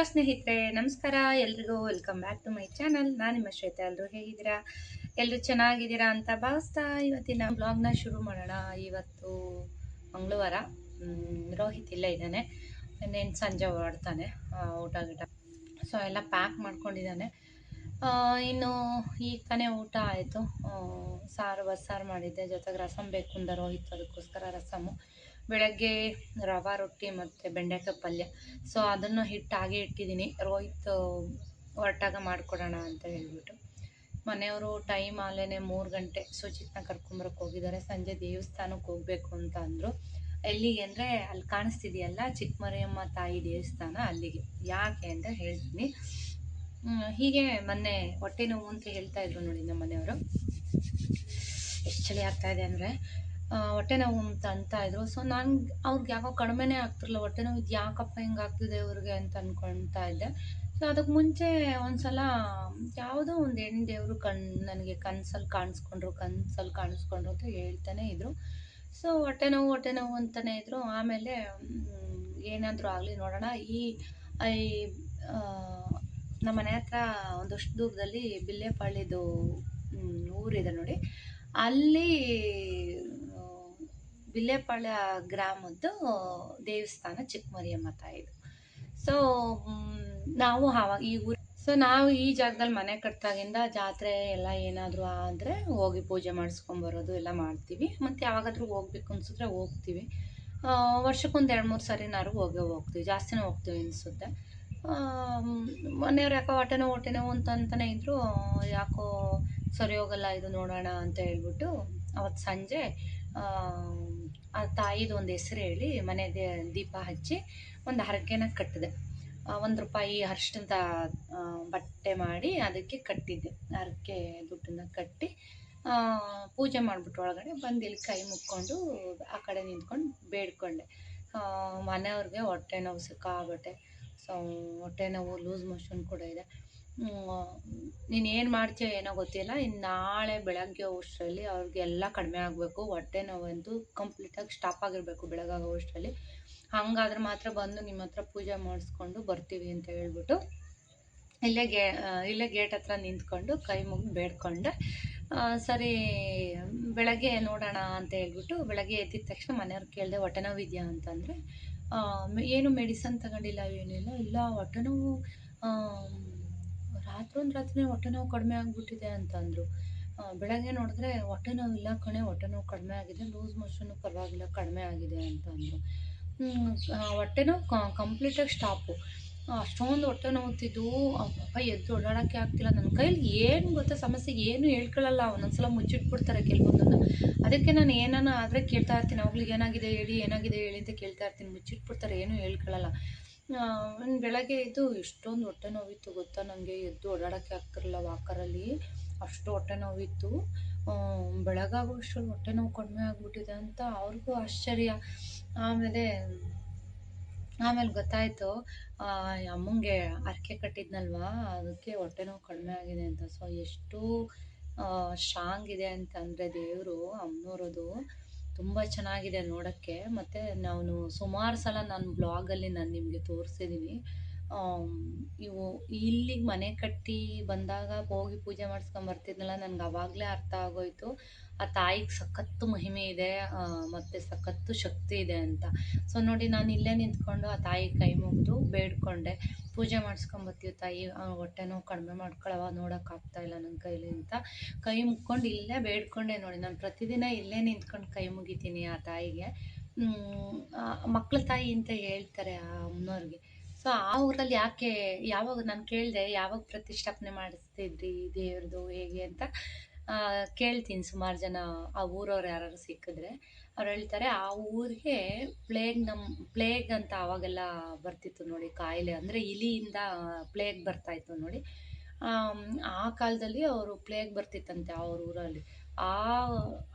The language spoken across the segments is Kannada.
ಹಲೋ ಸ್ನೇಹಿತರೆ, ನಮಸ್ಕಾರ. ಎಲ್ರಿಗೂ welcome back to my channel ನಾನು ನಿಮ್ಮ ಶ್ವೇತಾ. ಎಲ್ಲರೂ ಹೇಗಿದ್ದೀರಾ? ಎಲ್ಲರೂ ಚೆನ್ನಾಗಿದ್ದೀರಾ ಅಂತ ಭಾವಿಸ್ತಾ ಇವತ್ತಿನ ಬ್ಲಾಗ್ನ ಶುರು ಮಾಡೋಣ. ಇವತ್ತು ಮಂಗಳವಾರ. ರೋಹಿತ್ ಇಲ್ಲೇ ಇದ್ದಾನೆ. ಇನ್ನೇನು ಸಂಜೆ ಹೊರಡ್ತಾನೆ ಊಟ ಗೀಟ. ಸೊ ಎಲ್ಲ ಪ್ಯಾಕ್ ಮಾಡ್ಕೊಂಡಿದ್ದಾನೆ. ಇನ್ನು ಈಗ ತಾನೇ ಊಟ ಆಯಿತು. ಸಾರು, ಬಸ್ಸಾರು ಮಾಡಿದ್ದೆ. ಜೊತೆಗೆ ರಸಮ್ ಬೇಕು ಅಂದ ರೋಹಿತ್, ಅದಕ್ಕೋಸ್ಕರ ರಸಮು. ಬೆಳಗ್ಗೆ ರವೆ ರೊಟ್ಟಿ ಮತ್ತು ಬೆಂಡೆಕಾಯಿ ಪಲ್ಯ. ಸೊ ಅದನ್ನು ಹಿಟ್ಟು ಹಾಗೆ ಇಟ್ಟಿದ್ದೀನಿ. ರೋಹಿತ್ ಹೊರಟಾಗ ಮಾಡಿಕೊಡೋಣ ಅಂತ ಹೇಳ್ಬಿಟ್ಟು. ಮನೆಯವರು ಟೈಮ್ ಆಲೇನೆ ಮೂರು ಗಂಟೆ ಸುಚಿತ್ನ ಕರ್ಕೊಂಬರಕ್ಕೆ ಹೋಗಿದ್ದಾರೆ. ಸಂಜೆ ದೇವಸ್ಥಾನಕ್ಕೆ ಹೋಗಬೇಕು ಅಂತ ಅಂದರು. ಎಲ್ಲಿಗೆ ಅಂದರೆ ಅಲ್ಲಿ ಕಾಣಿಸ್ತಿದೆಯಲ್ಲ ಚಿಕ್ಕಮರಿಯಮ್ಮ ತಾಯಿ ದೇವಸ್ಥಾನ ಅಲ್ಲಿಗೆ. ಯಾಕೆ ಅಂತ ಹೇಳ್ತೀನಿ. ಹೀಗೆ ಮೊನ್ನೆ ಹೊಟ್ಟೆ ನೋವು ಅಂತ ಹೇಳ್ತಾ ಇದ್ರು ನೋಡಿ ನಮ್ಮ ಮನೆಯವರು. ಎಷ್ಟು ಚಳಿ ಆಗ್ತಾ ಇದೆ ಅಂದರೆ. ಹೊಟ್ಟೆ ನೋವು ಅಂತ ಅಂತ ಸೊ ನಾನು ಅವ್ರಿಗೆ ಯಾಕೋ ಕಡಿಮೆನೇ ಆಗ್ತಿರಲಿಲ್ಲ. ಹೊಟ್ಟೆ ನೋವು ಇದು ಯಾಕಪ್ಪ ಹಿಂಗೆ ಆಗ್ತಿದೆ ಇವ್ರಿಗೆ ಅಂತ ಅನ್ಕೊಳ್ತಾ ಇದ್ದೆ. ಸೊ ಅದಕ್ಕೆ ಮುಂಚೆ ಒಂದ್ಸಲ ಯಾವುದೋ ಒಂದು ಹೆಣ್ಣು ದೇವರು ಕಣ್, ನನಗೆ ಕನ್ಸಲ್ಲಿ ಕಾಣಿಸ್ಕೊಂಡ್ರು ಕನ್ಸಲ್ಲಿ ಕಾಣಿಸ್ಕೊಂಡ್ರು ಅಂತ ಹೇಳ್ತಾನೆ ಇದ್ರು. ಸೊ ಹೊಟ್ಟೆ ನೋವು ಹೊಟ್ಟೆ ನೋವು ಅಂತಲೇ ಇದ್ರು. ಆಮೇಲೆ ಏನಾದರೂ ಆಗಲಿ ನೋಡೋಣ. ಈ, ಐ ನಮ್ಮ ಮನೆ ಹತ್ರ ಒಂದಷ್ಟು ದೂರದಲ್ಲಿ ಬಿಲ್ಲೆಪಾಳ್ಯದು ಊರಿದೆ ನೋಡಿ. ಅಲ್ಲಿ ಆ, ಬಿಲ್ಲೆಪಾಳ್ಯ ಗ್ರಾಮದ್ದು ದೇವಸ್ಥಾನ ಚಿಕ್ಕಮರಿಯಮ್ಮ ತಾಯಿದು ಸೊ ನಾವು ಆವಾಗ ಈ ಊರು ಸೊ ನಾವು ಈ ಜಾಗದಲ್ಲಿ ಮನೆ ಕಟ್ಟಿದಾಗಿಂದ ಜಾತ್ರೆ ಎಲ್ಲ ಏನಾದರೂ ಆದರೆ ಹೋಗಿ ಪೂಜೆ ಮಾಡಿಸ್ಕೊಂಬರೋದು ಎಲ್ಲ ಮಾಡ್ತೀವಿ. ಮತ್ತು ಯಾವಾಗಾದರೂ ಹೋಗ್ಬೇಕು ಅನ್ಸಿದ್ರೆ ಹೋಗ್ತೀವಿ. ವರ್ಷಕ್ಕೊಂದು ಎರಡು ಮೂರು ಸರಿನಾರು ಹೋಗೇ ಹೋಗ್ತೀವಿ. ಜಾಸ್ತಿನೇ ಹೋಗ್ತೀವಿ ಅನಿಸುತ್ತೆ. ಮನೆಯವ್ರು ಯಾಕೋ ಹೊಟ್ಟೆನೋ ಹೊಟ್ಟೆನೋ ಅಂತ ಅಂತಾನೆ ಇದ್ರು ಯಾಕೋ ಸರಿ ಹೋಗಲ್ಲ ಇದು ನೋಡೋಣ ಅಂತ ಹೇಳ್ಬಿಟ್ಟು ಅವತ್ತು ಸಂಜೆ ಆ, ತಾಯಿದು ಒಂದು ಹೆಸರು ಹೇಳಿ ಮನೆ ದೀಪ ಹಚ್ಚಿ ಒಂದು ಹರಕೆನ ಕಟ್ಟಿದೆ. ಒಂದು ರೂಪಾಯಿ ಅರ್ಶಿಣದ ಬಟ್ಟೆ ಮಾಡಿ ಅದಕ್ಕೆ ಕಟ್ಟಿದ್ದೆ. ಹರಕೆ ದುಡ್ಡನ್ನ ಕಟ್ಟಿ ಪೂಜೆ ಮಾಡಿಬಿಟ್ಟು ಒಳಗಡೆ ಬಂದು ಇಲ್ಲಿ ಕೈ ಮುಕ್ಕೊಂಡು ಆ ಕಡೆ ನಿಂತ್ಕೊಂಡು ಬೇಡ್ಕೊಂಡೆ. ಮನೆಯವ್ರಿಗೆ ಹೊಟ್ಟೆ ನೋವು ಸಿಕ್ಕಾಬಟ್ಟೆ ಸೊ ಹೊಟ್ಟೆ ನೋವು ಲೂಸ್ ಮೋಷನ್ ಕೂಡ ಇದೆ. ನೀನು ಏನು ಮಾಡ್ತೀಯೋ ಏನೋ ಗೊತ್ತಿಲ್ಲ. ಇನ್ನು ನಾಳೆ ಬೆಳಗ್ಗೆ ಅಷ್ಟರಲ್ಲಿ ಅವ್ರಿಗೆಲ್ಲ ಕಡಿಮೆ ಆಗಬೇಕು. ಹೊಟ್ಟೆ ನೋವಂತೂ ಕಂಪ್ಲೀಟಾಗಿ ಸ್ಟಾಪ್ ಆಗಿರಬೇಕು ಬೆಳಗಾಗೋ ಅಷ್ಟರಲ್ಲಿ ಹಂಗಾದ್ರೆ ಮಾತ್ರ ಬಂದು ನಿಮ್ಮ ಹತ್ರ ಪೂಜೆ ಮಾಡಿಸ್ಕೊಂಡು ಬರ್ತೀವಿ ಅಂತ ಹೇಳ್ಬಿಟ್ಟು ಇಲ್ಲೇ ಗೇ ಇಲ್ಲೇ ಗೇಟ್ ಹತ್ರ ನಿಂತ್ಕೊಂಡು ಕೈ ಮುಗಿದು ಬೇಡ್ಕೊಂಡೆ. ಸರಿ, ಬೆಳಗ್ಗೆ ನೋಡೋಣ ಅಂತ ಹೇಳ್ಬಿಟ್ಟು ಬೆಳಗ್ಗೆ ಎದ್ದಿದ ತಕ್ಷಣ ಮನೆಯವ್ರು ಕೇಳಿದೆ, ಹೊಟ್ಟೆ ನೋವಿದೆಯಾ? ಅಂತಂದರೆ ಏನು ಮೆಡಿಸನ್ ತಗೊಂಡಿಲ್ಲ, ಏನಿಲ್ಲ. ಇಲ್ಲ, ಹೊಟ್ಟೆ ನೋವು ರಾತ್ರಿ ರಾತ್ರಿನೇ ರಾತ್ರಿ ಹೊಟ್ಟೆ ನೋವು ಕಡಿಮೆ ಆಗಿಬಿಟ್ಟಿದೆ ಅಂತಂದರು. ಬೆಳಗ್ಗೆ ನೋಡಿದ್ರೆ ಹೊಟ್ಟೆ ನೋವು ಇಲ್ಲ ಕಣೆ, ಹೊಟ್ಟೆ ನೋವು ಕಡಿಮೆ ಆಗಿದೆ, ಲೂಸ್ ಮೋಷನ್ನು ಪರವಾಗಿಲ್ಲ, ಕಡಿಮೆ ಆಗಿದೆ ಅಂತ ಅಂದರು ಹೊಟ್ಟೆ ನೋವು ಕಂಪ್ಲೀಟಾಗಿ ಸ್ಟಾಪು. ಅಷ್ಟೊಂದು ಹೊಟ್ಟೆ ನೋವುತ್ತಿದ್ದು ಪಾಪ ಎದ್ದು ಓಡಾಡೋಕ್ಕೆ ಆಗ್ತಿಲ್ಲ. ನನ್ನ ಕೈಲಿ ಏನು ಗೊತ್ತಾ ಸಮಸ್ಯೆ, ಏನು ಹೇಳ್ಕೊಳ್ಳಲ್ಲ ಒಂದೊಂದ್ಸಲ ಮುಚ್ಚಿಟ್ಬಿಡ್ತಾರೆ ಕೆಲವೊಂದನ್ನು. ಅದಕ್ಕೆ ನಾನು ಏನಾನ ಆದರೆ ಕೇಳ್ತಾ ಇರ್ತೀನಿ. ಅವ್ಗಳಿಗೆ ಏನಾಗಿದೆ ಹೇಳಿ ಏನಾಗಿದೆ ಹೇಳಿ ಅಂತ ಕೇಳ್ತಾ ಇರ್ತೀನಿ. ಮುಚ್ಚಿಟ್ಬಿಡ್ತಾರೆ, ಏನು ಹೇಳ್ಕೊಳ್ಳಲ್ಲ ಬೆಳಗ್ಗೆ ಎದ್ದು ಎಷ್ಟೊಂದು ಹೊಟ್ಟೆ ನೋವಿತ್ತು ಗೊತ್ತಾ ನನಗೆ ಎದ್ದು ಓಡಾಡೋಕ್ಕೆ ಆಗ್ತಿರಲಿಲ್ಲ ವಾಕರಲ್ಲಿ. ಅಷ್ಟು ಹೊಟ್ಟೆ ನೋವಿತ್ತು. ಬೆಳಗಾಗೋ ಅಷ್ಟರಲ್ಲಿ ಹೊಟ್ಟೆ ನೋವು ಕಡಿಮೆ ಆಗಿಬಿಟ್ಟಿದೆ ಅಂತ ಅವ್ರಿಗೂ ಆಶ್ಚರ್ಯ. ಆಮೇಲೆ ಆಮೇಲೆ ಗೊತ್ತಾಯಿತು ಅಮ್ಮಂಗೆ ಹರಕೆ ಕಟ್ಟಿದ್ನಲ್ವಾ, ಅದಕ್ಕೆ ಹೊಟ್ಟೆ ನೋವು ಕಡಿಮೆ ಆಗಿದೆ ಅಂತ. ಸೊ ಎಷ್ಟು ಸ್ಟ್ರಾಂಗ್ ಇದೆ ಅಂತಂದರೆ ದೇವರು ಅಮ್ಮನವ್ರದು ತುಂಬ ಚೆನ್ನಾಗಿದೆ ನೋಡೋಕ್ಕೆ. ಮತ್ತು ನಾನು ಸುಮಾರು ಸಲ ನಾನು ಬ್ಲಾಗಲ್ಲಿ ನಾನು ನಿಮಗೆ ತೋರಿಸಿದ್ದೀನಿ ಇವು ಇಲ್ಲಿಗೆ ಮನೆ ಕಟ್ಟಿ ಬಂದಾಗ ಹೋಗಿ ಪೂಜೆ ಮಾಡಿಸ್ಕೊಂಬರ್ತಿದ್ನಲ್ಲ ನನಗೆ ಅವಾಗಲೇ ಅರ್ಥ ಆಗೋಯ್ತು. ಆ ತಾಯಿಗೆ ಸಖತ್ತು ಮಹಿಮೆ ಇದೆ ಮತ್ತು ಸಖತ್ತು ಶಕ್ತಿ ಇದೆ ಅಂತ. ಸೊ ನೋಡಿ, ನಾನು ಇಲ್ಲೇ ನಿಂತ್ಕೊಂಡು ಆ ತಾಯಿ ಕೈ ಮುಗಿದು ಬೇಡ್ಕೊಂಡೆ. ಪೂಜೆ ಮಾಡಿಸ್ಕೊಂಬರ್ತೀವಿ ತಾಯಿ ಹೊಟ್ಟೆ ನೋವು ಕಡಿಮೆ ಮಾಡ್ಕೊಳವ ನೋಡೋಕ್ಕಾಗ್ತಾ ಇಲ್ಲ ನನ್ನ ಕೈಲಿ ಅಂತ. ಕೈ ಮುಗ್ಕೊಂಡು ಇಲ್ಲೇ ಬೇಡ್ಕೊಂಡೆ ನೋಡಿ, ನಾನು ಪ್ರತಿದಿನ ಇಲ್ಲೇ ನಿಂತ್ಕೊಂಡು ಕೈ ಮುಗಿತೀನಿ ಆ ತಾಯಿಗೆ. ಮಕ್ಕಳ ತಾಯಿ ಅಂತ ಹೇಳ್ತಾರೆ ಆ ಅಮ್ಮನವ್ರಿಗೆ. ಸೊ ಆ ಊರಲ್ಲಿ ಯಾಕೆ, ಯಾವಾಗ ನಾನು ಕೇಳಿದೆ, ಯಾವಾಗ ಪ್ರತಿಷ್ಠಾಪನೆ ಮಾಡಿಸ್ತಿದ್ರಿ ದೇವ್ರದ್ದು ಹೇಗೆ ಅಂತ ಕೇಳ್ತೀನಿ ಸುಮಾರು ಜನ, ಆ ಊರವ್ರು ಯಾರು ಸಿಕ್ಕಿದ್ರೆ. ಅವ್ರು ಹೇಳ್ತಾರೆ, ಆ ಊರಿಗೆ ಪ್ಲೇಗ್ ನಮ್ಮ ಪ್ಲೇಗ್ ಅಂತ ಆವಾಗೆಲ್ಲ ಬರ್ತಿತ್ತು ನೋಡಿ ಕಾಯಿಲೆ. ಅಂದರೆ ಇಲಿಯಿಂದ ಪ್ಲೇಗ್ ಬರ್ತಾಯಿತ್ತು ನೋಡಿ. ಆ ಕಾಲದಲ್ಲಿ ಅವರು ಪ್ಲೇಗ್ ಬರ್ತಿತ್ತಂತೆ ಅವ್ರ ಊರಲ್ಲಿ. ಆ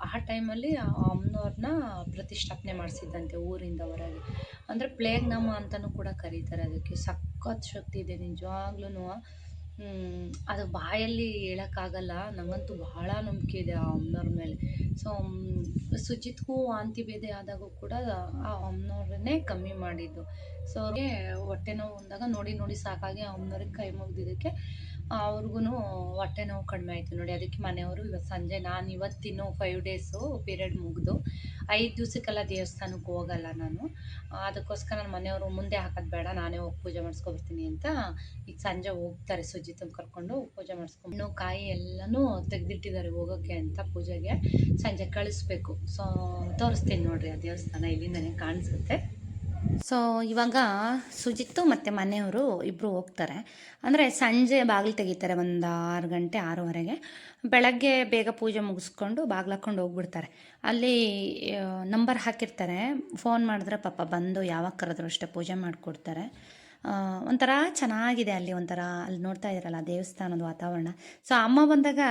ಆ ಟೈಮಲ್ಲಿ ಆ ಅಮ್ಮನವ್ರನ್ನ ಪ್ರತಿಷ್ಠಾಪನೆ ಮಾಡಿಸಿದ್ದಂತೆ ಊರಿಂದ ಹೊರಗೆ. ಅಂದರೆ ಪ್ಲೇಗ್ ನಮ್ಮ ಅಂತಲೂ ಕೂಡ ಕರೀತಾರೆ ಅದಕ್ಕೆ. ಸಖತ್ ಶಕ್ತಿ ಇದೆ ನಿಜವಾಗ್ಲೂ ಅದು ಬಾಯಲ್ಲಿ ಹೇಳೋಕ್ಕಾಗಲ್ಲ. ನನಗಂತೂ ಬಹಳ ನಂಬಿಕೆ ಇದೆ ಆ ಅಮ್ಮನವ್ರ ಮೇಲೆ. ಸೊ ಸುಜಿತ್ಗೂ ವಾಂತಿ ಭೇದಿ ಆದಾಗೂ ಕೂಡ ಆ ಅಮ್ಮನವ್ರನ್ನೇ ಕಮ್ಮಿ ಮಾಡಿದ್ದು. ಸೊ ಅವ್ರಿಗೆ ಹೊಟ್ಟೆ ನೋವು ಬಂದಾಗ ನೋಡಿ ನೋಡಿ ಸಾಕಾಗಿ ಆ ಅಮ್ಮನವ್ರಿಗೆ ಕೈ ಮುಗ್ದಿದ್ದಕ್ಕೆ ಅವ್ರಿಗೂ ಹೊಟ್ಟೆ ನೋವು ಕಡಿಮೆ ಆಯಿತು ನೋಡಿ. ಅದಕ್ಕೆ ಮನೆಯವರು ಇವತ್ತು ಸಂಜೆ, ನಾನು ಇವತ್ತಿನ್ನು ಫೈವ್ ಡೇಸು ಪಿರಿಯಡ್ ಮುಗಿದು ಐದು ದಿವಸಕ್ಕೆಲ್ಲ ದೇವಸ್ಥಾನಕ್ಕೆ ಹೋಗಲ್ಲ ನಾನು. ಅದಕ್ಕೋಸ್ಕರ ನನ್ನ ಮನೆಯವರು ಮುಂದೆ ಹಾಕೋದು ಬೇಡ, ನಾನೇ ಹೋಗಿ ಪೂಜೆ ಮಾಡಿಸ್ಕೊಬರ್ತೀನಿ ಅಂತ ಈಗ ಸಂಜೆ ಹೋಗ್ತಾರೆ ಸುಜಿತನ ಕರ್ಕೊಂಡು ಪೂಜೆ ಮಾಡಿಸ್ಕೊಂಡು ಇನ್ನು ಕಾಯಿ ಎಲ್ಲನೂ ತೆಗೆದಿಟ್ಟಿದ್ದಾರೆ ಹೋಗೋಕ್ಕೆ ಅಂತ ಪೂಜೆಗೆ. ಸಂಜೆ ಕಳಿಸ್ಬೇಕು. ಸೊ ತೋರಿಸ್ತೀನಿ ನೋಡಿರಿ ಆ ದೇವಸ್ಥಾನ ಇಲ್ಲಿಂದನೇ ಕಾಣಿಸುತ್ತೆ. ಸೊ ಇವಾಗ ಸುಜಿತ್ತು ಮತ್ತು ಮನೆಯವರು ಇಬ್ಬರು ಹೋಗ್ತಾರೆ. ಅಂದರೆ ಸಂಜೆ ಬಾಗಿಲು ತೆಗಿತಾರೆ ಒಂದು ಆರು ಗಂಟೆ, ಆರೂವರೆಗೆ. ಬೆಳಗ್ಗೆ ಬೇಗ ಪೂಜೆ ಮುಗಿಸ್ಕೊಂಡು ಬಾಗಿಲು ಹಾಕ್ಕೊಂಡು ಹೋಗ್ಬಿಡ್ತಾರೆ. ಅಲ್ಲಿ ನಂಬರ್ ಹಾಕಿರ್ತಾರೆ. ಫೋನ್ ಮಾಡಿದ್ರೆ ಪಾಪ ಬಂದು ಯಾವಾಗ ಕರೆದ್ರು ಅಷ್ಟೇ ಪೂಜೆ ಮಾಡಿಕೊಡ್ತಾರೆ. ಒಂಥರ ಚೆನ್ನಾಗಿದೆ ಅಲ್ಲಿ ಒಂಥರ ಅಲ್ಲಿ ನೋಡ್ತಾ ಇದ್ದಾರಲ್ಲ ದೇವಸ್ಥಾನದ ವಾತಾವರಣ. ಸೊ ಅಮ್ಮ ಬಂದಾಗ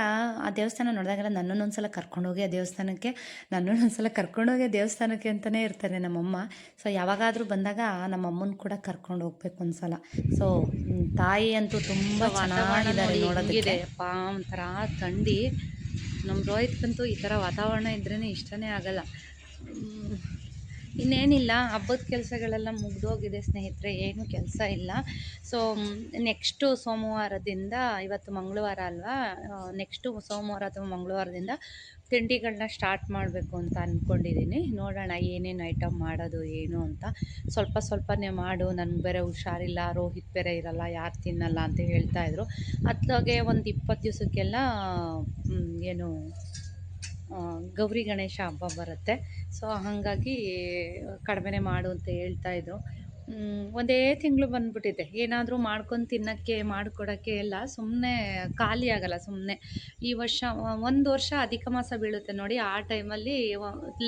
ಆ ದೇವಸ್ಥಾನ ನೋಡಿದಾಗೆಲ್ಲ ನನ್ನನ್ನು ಒಂದ್ಸಲ ಕರ್ಕೊಂಡೋಗಿ ಆ ದೇವಸ್ಥಾನಕ್ಕೆ ನನ್ನನ್ನು ಒಂದ್ಸಲ ಕರ್ಕೊಂಡೋಗಿ ಆ ದೇವಸ್ಥಾನಕ್ಕೆ ಅಂತಲೇ ಇರ್ತಾರೆ ನಮ್ಮಮ್ಮ. ಸೊ ಯಾವಾಗಾದರೂ ಬಂದಾಗ ನಮ್ಮಮ್ಮನ ಕೂಡ ಕರ್ಕೊಂಡು ಹೋಗ್ಬೇಕು ಒಂದ್ಸಲ. ಸೊ ತಾಯಿ ಅಂತೂ ತುಂಬ ಚೆನ್ನಾಗಿದ್ದಾರೆ ನೋಡೋದಕ್ಕೆ. ಒಂಥರ ಥಂಡಿ. ನಮ್ಮ ರೋಹಿತ್ಗಂತೂ ಈ ಥರ ವಾತಾವರಣ ಇದ್ರೇ ಇಷ್ಟನೇ ಆಗಲ್ಲ. ಇನ್ನೇನಿಲ್ಲ, ಹಬ್ಬದ ಕೆಲಸಗಳೆಲ್ಲ ಮುಗ್ದೋಗಿದೆ ಸ್ನೇಹಿತರೆ, ಏನು ಕೆಲಸ ಇಲ್ಲ. ಸೊ ನೆಕ್ಸ್ಟು ಸೋಮವಾರದಿಂದ, ಇವತ್ತು ಮಂಗಳವಾರ ಅಲ್ವಾ? ನೆಕ್ಸ್ಟು ಸೋಮವಾರ ಅಥವಾ ಮಂಗಳವಾರದಿಂದ ತಿಂಡಿಗಳನ್ನ ಸ್ಟಾರ್ಟ್ ಮಾಡಬೇಕು ಅಂತ ಅಂದ್ಕೊಂಡಿದ್ದೀನಿ ನೋಡೋಣ ಏನೇನು ಐಟಮ್ ಮಾಡೋದು, ಏನು ಅಂತ. ಸ್ವಲ್ಪ ಸ್ವಲ್ಪನೇ ಮಾಡು, ನನಗೆ ಬೇರೆ ಹುಷಾರಿಲ್ಲ, ರೋಹಿತ್ ಬೇರೆ ಇರಲ್ಲ, ಯಾರು ತಿನ್ನಲ್ಲ ಅಂತ ಹೇಳ್ತಾಯಿದ್ರು ಅತ್ಲಾಗೆ ಒಂದು ಇಪ್ಪತ್ತು ದಿವಸಕ್ಕೆಲ್ಲ ಏನು ಗೌರಿ ಗಣೇಶ ಹಬ್ಬ ಬರುತ್ತೆ. ಸೊ ಹಾಗಾಗಿ ಕಡಿಮೆನೇ ಮಾಡು ಅಂತ ಹೇಳ್ತಾ ಹೇಳ್ತಾಯಿದ್ರು ಒಂದೇ ತಿಂಗಳು ಬಂದ್ಬಿಟ್ಟಿದೆ. ಏನಾದರೂ ಮಾಡ್ಕೊಂಡು ತಿನ್ನೋಕ್ಕೆ, ಮಾಡಿಕೊಡೋಕ್ಕೆ ಎಲ್ಲ ಸುಮ್ಮನೆ ಖಾಲಿ ಆಗಲ್ಲ ಸುಮ್ಮನೆ ಈ ವರ್ಷ ಒಂದು ವರ್ಷ ಅಧಿಕ ಮಾಸ ಬೀಳುತ್ತೆ ನೋಡಿ, ಆ ಟೈಮಲ್ಲಿ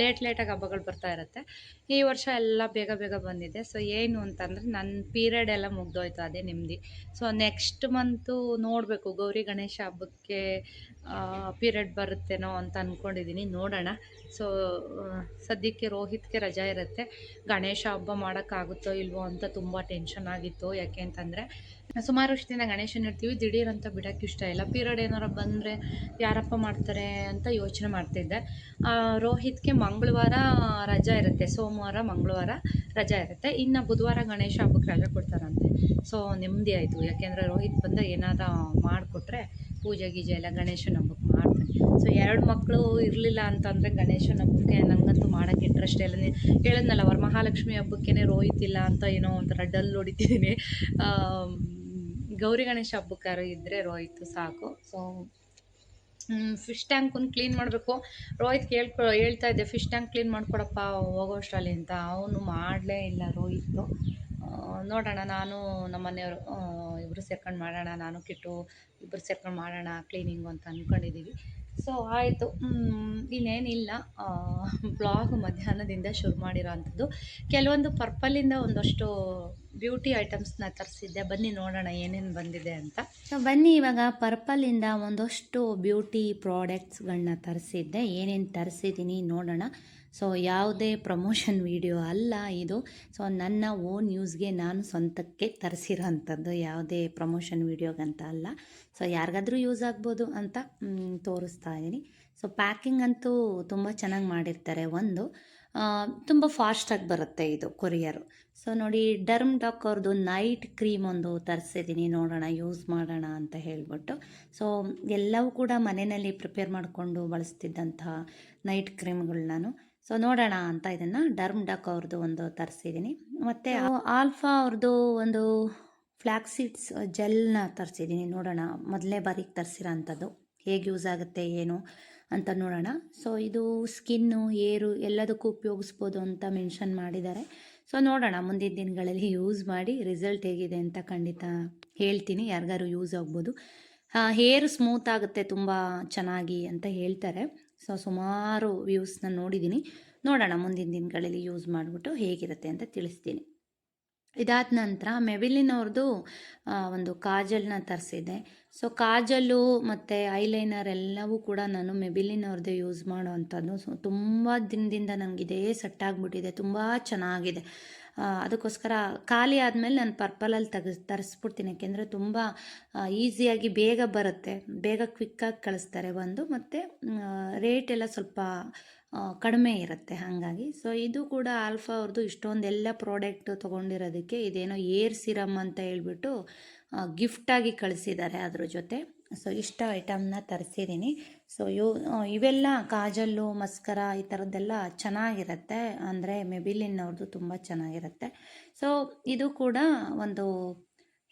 ಲೇಟ್ ಲೇಟಾಗಿ ಹಬ್ಬಗಳು ಬರ್ತಾ ಇರುತ್ತೆ. ಈ ವರ್ಷ ಎಲ್ಲ ಬೇಗ ಬೇಗ ಬಂದಿದೆ. ಸೊ ಏನು ಅಂತಂದರೆ ನನ್ನ ಪೀರಿಯಡ್ ಎಲ್ಲ ಮುಗ್ದೋಯ್ತು, ಅದೇ ನೆಮ್ಮದಿ. ಸೊ ನೆಕ್ಸ್ಟ್ ಮಂತು ನೋಡಬೇಕು, ಗೌರಿ ಗಣೇಶ ಹಬ್ಬಕ್ಕೆ ಪೀರಿಯಡ್ ಬರುತ್ತೇನೋ ಅಂತ ಅಂದ್ಕೊಂಡಿದ್ದೀನಿ ನೋಡೋಣ. ಸೊ ಸದ್ಯಕ್ಕೆ ರೋಹಿತ್ಗೆ ರಜಾ ಇರುತ್ತೆ. ಗಣೇಶ ಹಬ್ಬ ಮಾಡೋಕ್ಕಾಗುತ್ತೋ ಇಲ್ವೋ ಅಂತ ತುಂಬ ಟೆನ್ಷನ್ ಆಗಿತ್ತು. ಯಾಕೆ ಅಂತಂದರೆ, ಸುಮಾರು ದಿನ ಗಣೇಶನ ಇಡ್ತೀವಿ ದಿಢೀರ್ ಅಂತ ಬಿಡೋಕ್ಕೆ ಇಷ್ಟ ಇಲ್ಲ. ಪೀರಿಯಡ್ ಏನಾರು ಬಂದರೆ ಯಾರಪ್ಪ ಮಾಡ್ತಾರೆ ಅಂತ ಯೋಚನೆ ಮಾಡ್ತಿದ್ದೆ. ರೋಹಿತ್ಗೆ ಮಂಗಳವಾರ ರಜಾ ಇರುತ್ತೆ, ಸೋಮವಾರ, ಮಂಗಳವಾರ ರಜಾ ಇರುತ್ತೆ. ಇನ್ನು ಬುಧವಾರ ಗಣೇಶ ಹಬ್ಬಕ್ಕೆ ರಜಾ ಕೊಡ್ತಾರಂತೆ. ಸೊ ನೆಮ್ಮದಿ ಆಯಿತು. ಯಾಕೆಂದರೆ ರೋಹಿತ್ ಬಂದರೆ ಏನಾರ ಮಾಡಿಕೊಟ್ರೆ ಪೂಜೆ ಗೀಜೆ ಎಲ್ಲ ಗಣೇಶನ ಹಬ್ಬಕ್ಕೆ ಮಾಡ್ತಾರೆ ಸೊ ಎರಡು ಮಕ್ಕಳು ಇರಲಿಲ್ಲ ಅಂತಂದರೆ ಗಣೇಶನ ಹಬ್ಬಕ್ಕೆ ನನಗಂತೂ ಮಾಡೋಕ್ಕೆ ಇಂಟ್ರೆಸ್ಟ್ ಇಲ್ಲ. ಹೇಳಿದ್ನಲ್ಲ ಹೇಳಿದ್ನಲ್ಲ ವರಮಹಾಲಕ್ಷ್ಮಿ ಹಬ್ಬಕ್ಕೇ ರೋಹಿತ್ ಇಲ್ಲ ಅಂತ ಏನೋ ಒಂಥರ ಡಲ್ ಹೊಡಿತಿದ್ದೀನಿ ಗೌರಿ ಗಣೇಶ ಹಬ್ಬಕ್ಕಾರು ಇದ್ದರೆ ರೋಹಿತ್ ಸಾಕು. ಸೊ ಫಿಶ್ ಟ್ಯಾಂಕನ್ನು ಕ್ಲೀನ್ ಮಾಡಬೇಕು. ರೋಹಿತ್ ಕೇಳ್ಕೊ ಹೇಳ್ತಾ ಇದ್ದೆ ಫಿಶ್ ಟ್ಯಾಂಕ್ ಕ್ಲೀನ್ ಮಾಡಿಕೊಡಪ್ಪ ಹೋಗೋಷ್ಟರಲ್ಲಿ ಅಂತ. ಅವನು ಮಾಡಲೇ ಇಲ್ಲ ರೋಹಿತ್ತು. ಆ, ನೋಡೋಣ, ನಾನು ನಮ್ಮ ಮನೆಯವರು ಇಬ್ಬರು ಸೇರ್ಕೊಂಡು ಮಾಡೋಣ, ನಾನು ಕಿಟ್ಟು ಇಬ್ಬರು ಸೇರ್ಕೊಂಡು ಮಾಡೋಣ ಕ್ಲೀನಿಂಗು ಅಂತ ಅಂದ್ಕೊಂಡಿದ್ದೀವಿ ಸೊ ಆಯಿತು. ಇನ್ನೇನಿಲ್ಲ. ಬ್ಲಾಗ್ ಮಧ್ಯಾಹ್ನದಿಂದ ಶುರು ಮಾಡಿರೋ ಅಂಥದ್ದು ಕೆಲವೊಂದು ಪರ್ಪಲಿಂದ ಒಂದಷ್ಟು ಬ್ಯೂಟಿ ಐಟಮ್ಸ್ನ ತರಿಸಿದ್ದೆ. ಬನ್ನಿ ನೋಡೋಣ ಏನೇನು ಬಂದಿದೆ ಅಂತ. ಸೊ ಬನ್ನಿ ಇವಾಗ ಪರ್ಪಲಿಂದ ಒಂದಷ್ಟು ಬ್ಯೂಟಿ ಪ್ರಾಡಕ್ಟ್ಸ್ಗಳನ್ನ ತರಿಸಿದ್ದೆ. ಏನೇನು ತರಿಸಿದ್ದೀನಿ ನೋಡೋಣ. ಸೊ ಯಾವುದೇ ಪ್ರಮೋಷನ್ ವಿಡಿಯೋ ಅಲ್ಲ ಇದು. ಸೊ ನನ್ನ ಓನ್ ನ್ಯೂಸ್ಗೆ ನಾನು ಸ್ವಂತಕ್ಕೆ ತರಿಸಿರೋ ಅಂಥದ್ದು ಯಾವುದೇ ಪ್ರಮೋಷನ್ ವಿಡಿಯೋಗಂತ ಅಲ್ಲ. ಸೊ ಯಾರಿಗಾದರೂ ಯೂಸ್ ಆಗ್ಬೋದು ಅಂತ ತೋರಿಸ್ತಾ ಇದ್ದೀನಿ ಸೊ ಪ್ಯಾಕಿಂಗ್ ಅಂತೂ ತುಂಬ ಚೆನ್ನಾಗಿ ಮಾಡಿರ್ತಾರೆ ಒಂದು. ತುಂಬ ಫಾಸ್ಟಾಗಿ ಬರುತ್ತೆ ಇದು ಕೊರಿಯರು. ಸೊ ನೋಡಿ, ಡರ್ಮ್ ಡಾಕ್ ಅವ್ರದ್ದು ನೈಟ್ ಕ್ರೀಮ್ ಒಂದು ತರಿಸಿದ್ದೀನಿ ನೋಡೋಣ, ಯೂಸ್ ಮಾಡೋಣ ಅಂತ ಹೇಳ್ಬಿಟ್ಟು. ಸೊ ಎಲ್ಲವೂ ಕೂಡ ಮನೆಯಲ್ಲಿ ಪ್ರಿಪೇರ್ ಮಾಡಿಕೊಂಡು ಬಳಸ್ತಿದ್ದಂತಹ ನೈಟ್ ಕ್ರೀಮ್ಗಳು ನಾನು. ಸೊ ನೋಡೋಣ ಅಂತ ಇದನ್ನು ಡರ್ಮ್ ಡಕ್ ಅವ್ರದ್ದು ಒಂದು ತರಿಸಿದ್ದೀನಿ ಮತ್ತು ಆಲ್ಫಾ ಅವ್ರದ್ದು ಒಂದು ಫ್ಲ್ಯಾಕ್ ಸೀಡ್ಸ್ ಜೆಲ್ನ ತರಿಸಿದ್ದೀನಿ ನೋಡೋಣ. ಮೊದಲನೇ ಬಾರಿಗೆ ತರಿಸಿರೋ ಅಂಥದ್ದು. ಹೇಗೆ ಯೂಸ್ ಆಗುತ್ತೆ ಏನು ಅಂತ ನೋಡೋಣ. ಸೊ ಇದು ಸ್ಕಿನ್ನು ಏರು ಎಲ್ಲದಕ್ಕೂ ಉಪಯೋಗಿಸ್ಬೋದು ಅಂತ ಮೆನ್ಷನ್ ಮಾಡಿದ್ದಾರೆ. ಸೊ ನೋಡೋಣ. ಮುಂದಿನ ದಿನಗಳಲ್ಲಿ ಯೂಸ್ ಮಾಡಿ ರಿಸಲ್ಟ್ ಹೇಗಿದೆ ಅಂತ ಖಂಡಿತ ಹೇಳ್ತೀನಿ. ಯಾರಿಗಾರು ಯೂಸ್ ಆಗ್ಬೋದು. ಹೇರ್ ಸ್ಮೂತ್ ಆಗುತ್ತೆ ತುಂಬ ಚೆನ್ನಾಗಿ ಅಂತ ಹೇಳ್ತಾರೆ. ಸೊ ಸುಮಾರು ವ್ಯೂಸ್ನ ನೋಡಿದ್ದೀನಿ. ನೋಡೋಣ ಮುಂದಿನ ದಿನಗಳಲ್ಲಿ ಯೂಸ್ ಮಾಡಿಬಿಟ್ಟು ಹೇಗಿರುತ್ತೆ ಅಂತ ತಿಳಿಸ್ತೀನಿ. ಇದಾದ ನಂತರ ಮೆಬಿಲಿನ್ ಅವ್ರದ್ದು ಒಂದು ಕಾಜಲ್ನ ತರಿಸಿದ್ದೆ. ಸೊ ಕಾಜಲ್ಲು ಮತ್ತು ಐಲೈನರ್ ಎಲ್ಲವೂ ಕೂಡ ನಾನು ಮೆಬಿಲಿನ್ ಅವ್ರದ್ದೇ ಯೂಸ್ ಮಾಡೋ ಅಂಥದ್ದು. ಸೊ ತುಂಬ ದಿನದಿಂದ ನನಗಿದೇ ಸೆಟ್ ಆಗಿಬಿಟ್ಟಿದೆ. ತುಂಬ ಚೆನ್ನಾಗಿದೆ. ಅದಕ್ಕೋಸ್ಕರ ಖಾಲಿ ಆದಮೇಲೆ ನಾನು ಪರ್ಪಲಲ್ಲಿ ತೆಗೆಸ್, ತರಿಸ್ಬಿಡ್ತೀನಿ. ಯಾಕೆಂದರೆ ತುಂಬ ಈಸಿಯಾಗಿ ಬೇಗ ಬರುತ್ತೆ. ಬೇಗ ಕ್ವಿಕ್ಕಾಗಿ ಕಳಿಸ್ತಾರೆ ಒಂದು ಮತ್ತು ರೇಟ್ ಎಲ್ಲ ಸ್ವಲ್ಪ ಕಡಿಮೆ ಇರುತ್ತೆ ಹಾಗಾಗಿ. ಸೊ ಇದು ಕೂಡ ಆಲ್ಫಾ ಅವ್ರದ್ದು ಇಷ್ಟೊಂದೆಲ್ಲ ಪ್ರಾಡಕ್ಟ್ ತೊಗೊಂಡಿರೋದಕ್ಕೆ ಇದೇನೋ ಏರ್ ಸಿರಮ್ ಅಂತ ಹೇಳ್ಬಿಟ್ಟು ಗಿಫ್ಟಾಗಿ ಕಳಿಸಿದ್ದಾರೆ ಅದ್ರ ಜೊತೆ. ಸೊ ಇಷ್ಟ ಐಟಮ್ನ ತರಿಸಿದ್ದೀನಿ. ಸೊ ಇವು ಇವೆಲ್ಲ ಕಾಜಲ್ಲು, ಮಸ್ಕರ ಈ ಥರದ್ದೆಲ್ಲ ಚೆನ್ನಾಗಿರುತ್ತೆ. ಅಂದರೆ ಮೆಬಿಲಿನ್ ಅವ್ರದ್ದು ತುಂಬ ಚೆನ್ನಾಗಿರುತ್ತೆ. ಸೊ ಇದು ಕೂಡ ಒಂದು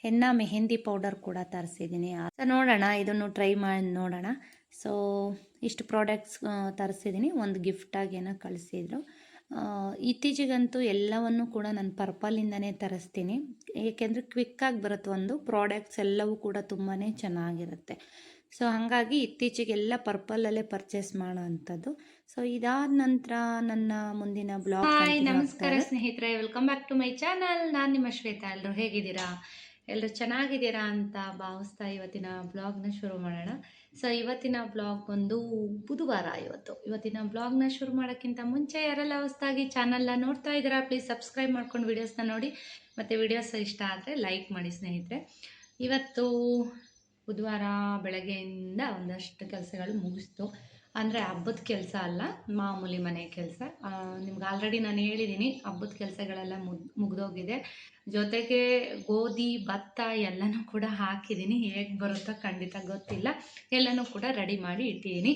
ಹೆಣ್ಣ ಮೆಹೆಂದಿ ಪೌಡರ್ ಕೂಡ ತರಿಸಿದ್ದೀನಿ. ಸೊ ನೋಡೋಣ, ಇದನ್ನು ಟ್ರೈ ಮಾಡಿ ನೋಡೋಣ. ಸೊ ಇಷ್ಟು ಪ್ರಾಡಕ್ಟ್ಸ್ ತರಿಸಿದ್ದೀನಿ. ಒಂದು ಗಿಫ್ಟಾಗಿ ಏನೋ ಕಳಿಸಿದ್ರು. ಇತ್ತೀಚೆಗಂತೂ ಎಲ್ಲವನ್ನು ಕೂಡ ನಾನು ಪರ್ಪಲಿಂದನೇ ತರಿಸ್ತೀನಿ. ಏಕೆಂದರೆ ಕ್ವಿಕ್ಕಾಗಿ ಬರುತ್ತೆ ಒಂದು ಪ್ರಾಡಕ್ಟ್ಸ್ ಎಲ್ಲವೂ ಕೂಡ ತುಂಬಾ ಚೆನ್ನಾಗಿರುತ್ತೆ. ಸೊ ಹಾಗಾಗಿ ಇತ್ತೀಚೆಗೆಲ್ಲ ಪರ್ಪಲಲ್ಲೇ ಪರ್ಚೇಸ್ ಮಾಡೋ ಅಂಥದ್ದು. ಸೊ ಇದಾದ ನಂತರ ನನ್ನ ಮುಂದಿನ ಬ್ಲಾಗ್ ನಮಸ್ಕಾರ ಸ್ನೇಹಿತರೆ. Welcome back to my channel ನಾನು ನಿಮ್ಮ ಶ್ವೇತಾ ಎಲ್ಲರೂ ಹೇಗಿದ್ದೀರಾ? ಎಲ್ಲರೂ ಚೆನ್ನಾಗಿದ್ದೀರಾ ಅಂತ ಭಾವಿಸ್ತಾ ಇವತ್ತಿನ ಬ್ಲಾಗ್ನ ಶುರು ಮಾಡೋಣ. ಸೊ ಇವತ್ತಿನ ಬ್ಲಾಗ್ ಒಂದು ಬುಧವಾರ ಇವತ್ತು. ಇವತ್ತಿನ ಬ್ಲಾಗ್ನ ಶುರು ಮಾಡೋಕ್ಕಿಂತ ಮುಂಚೆ ಯಾರೆಲ್ಲ ಹೊಸದಾಗಿ ಚಾನಲ್ನ ನೋಡ್ತಾ ಇದ್ದೀರಾ ಪ್ಲೀಸ್ ಸಬ್ಸ್ಕ್ರೈಬ್ ಮಾಡ್ಕೊಂಡು ವೀಡಿಯೋಸ್ನ ನೋಡಿ. ಮತ್ತು ವಿಡಿಯೋಸ್ ಇಷ್ಟ ಆದರೆ ಲೈಕ್ ಮಾಡಿ ಸ್ನೇಹಿತರೆ. ಇವತ್ತು ಬುಧವಾರ ಬೆಳಗ್ಗೆಯಿಂದ ಒಂದಷ್ಟು ಕೆಲಸಗಳು ಮುಗಿಸ್ತು. ಅಂದರೆ ಹಬ್ಬದ ಕೆಲಸ ಅಲ್ಲ, ಮಾಮೂಲಿ ಮನೆ ಕೆಲಸ. ನಿಮ್ಗೆ ಆಲ್ರೆಡಿ ನಾನು ಹೇಳಿದ್ದೀನಿ ಹಬ್ಬದ ಕೆಲಸಗಳೆಲ್ಲ ಮುಗ್, ಮುಗ್ದೋಗಿದೆ. ಜೊತೆಗೆ ಗೋಧಿ, ಭತ್ತ ಎಲ್ಲನೂ ಕೂಡ ಹಾಕಿದ್ದೀನಿ ಹೇಗೆ ಬರುತ್ತೋ ಖಂಡಿತ ಗೊತ್ತಿಲ್ಲ. ಎಲ್ಲನೂ ಕೂಡ ರೆಡಿ ಮಾಡಿ ಇಟ್ಟಿದ್ದೀನಿ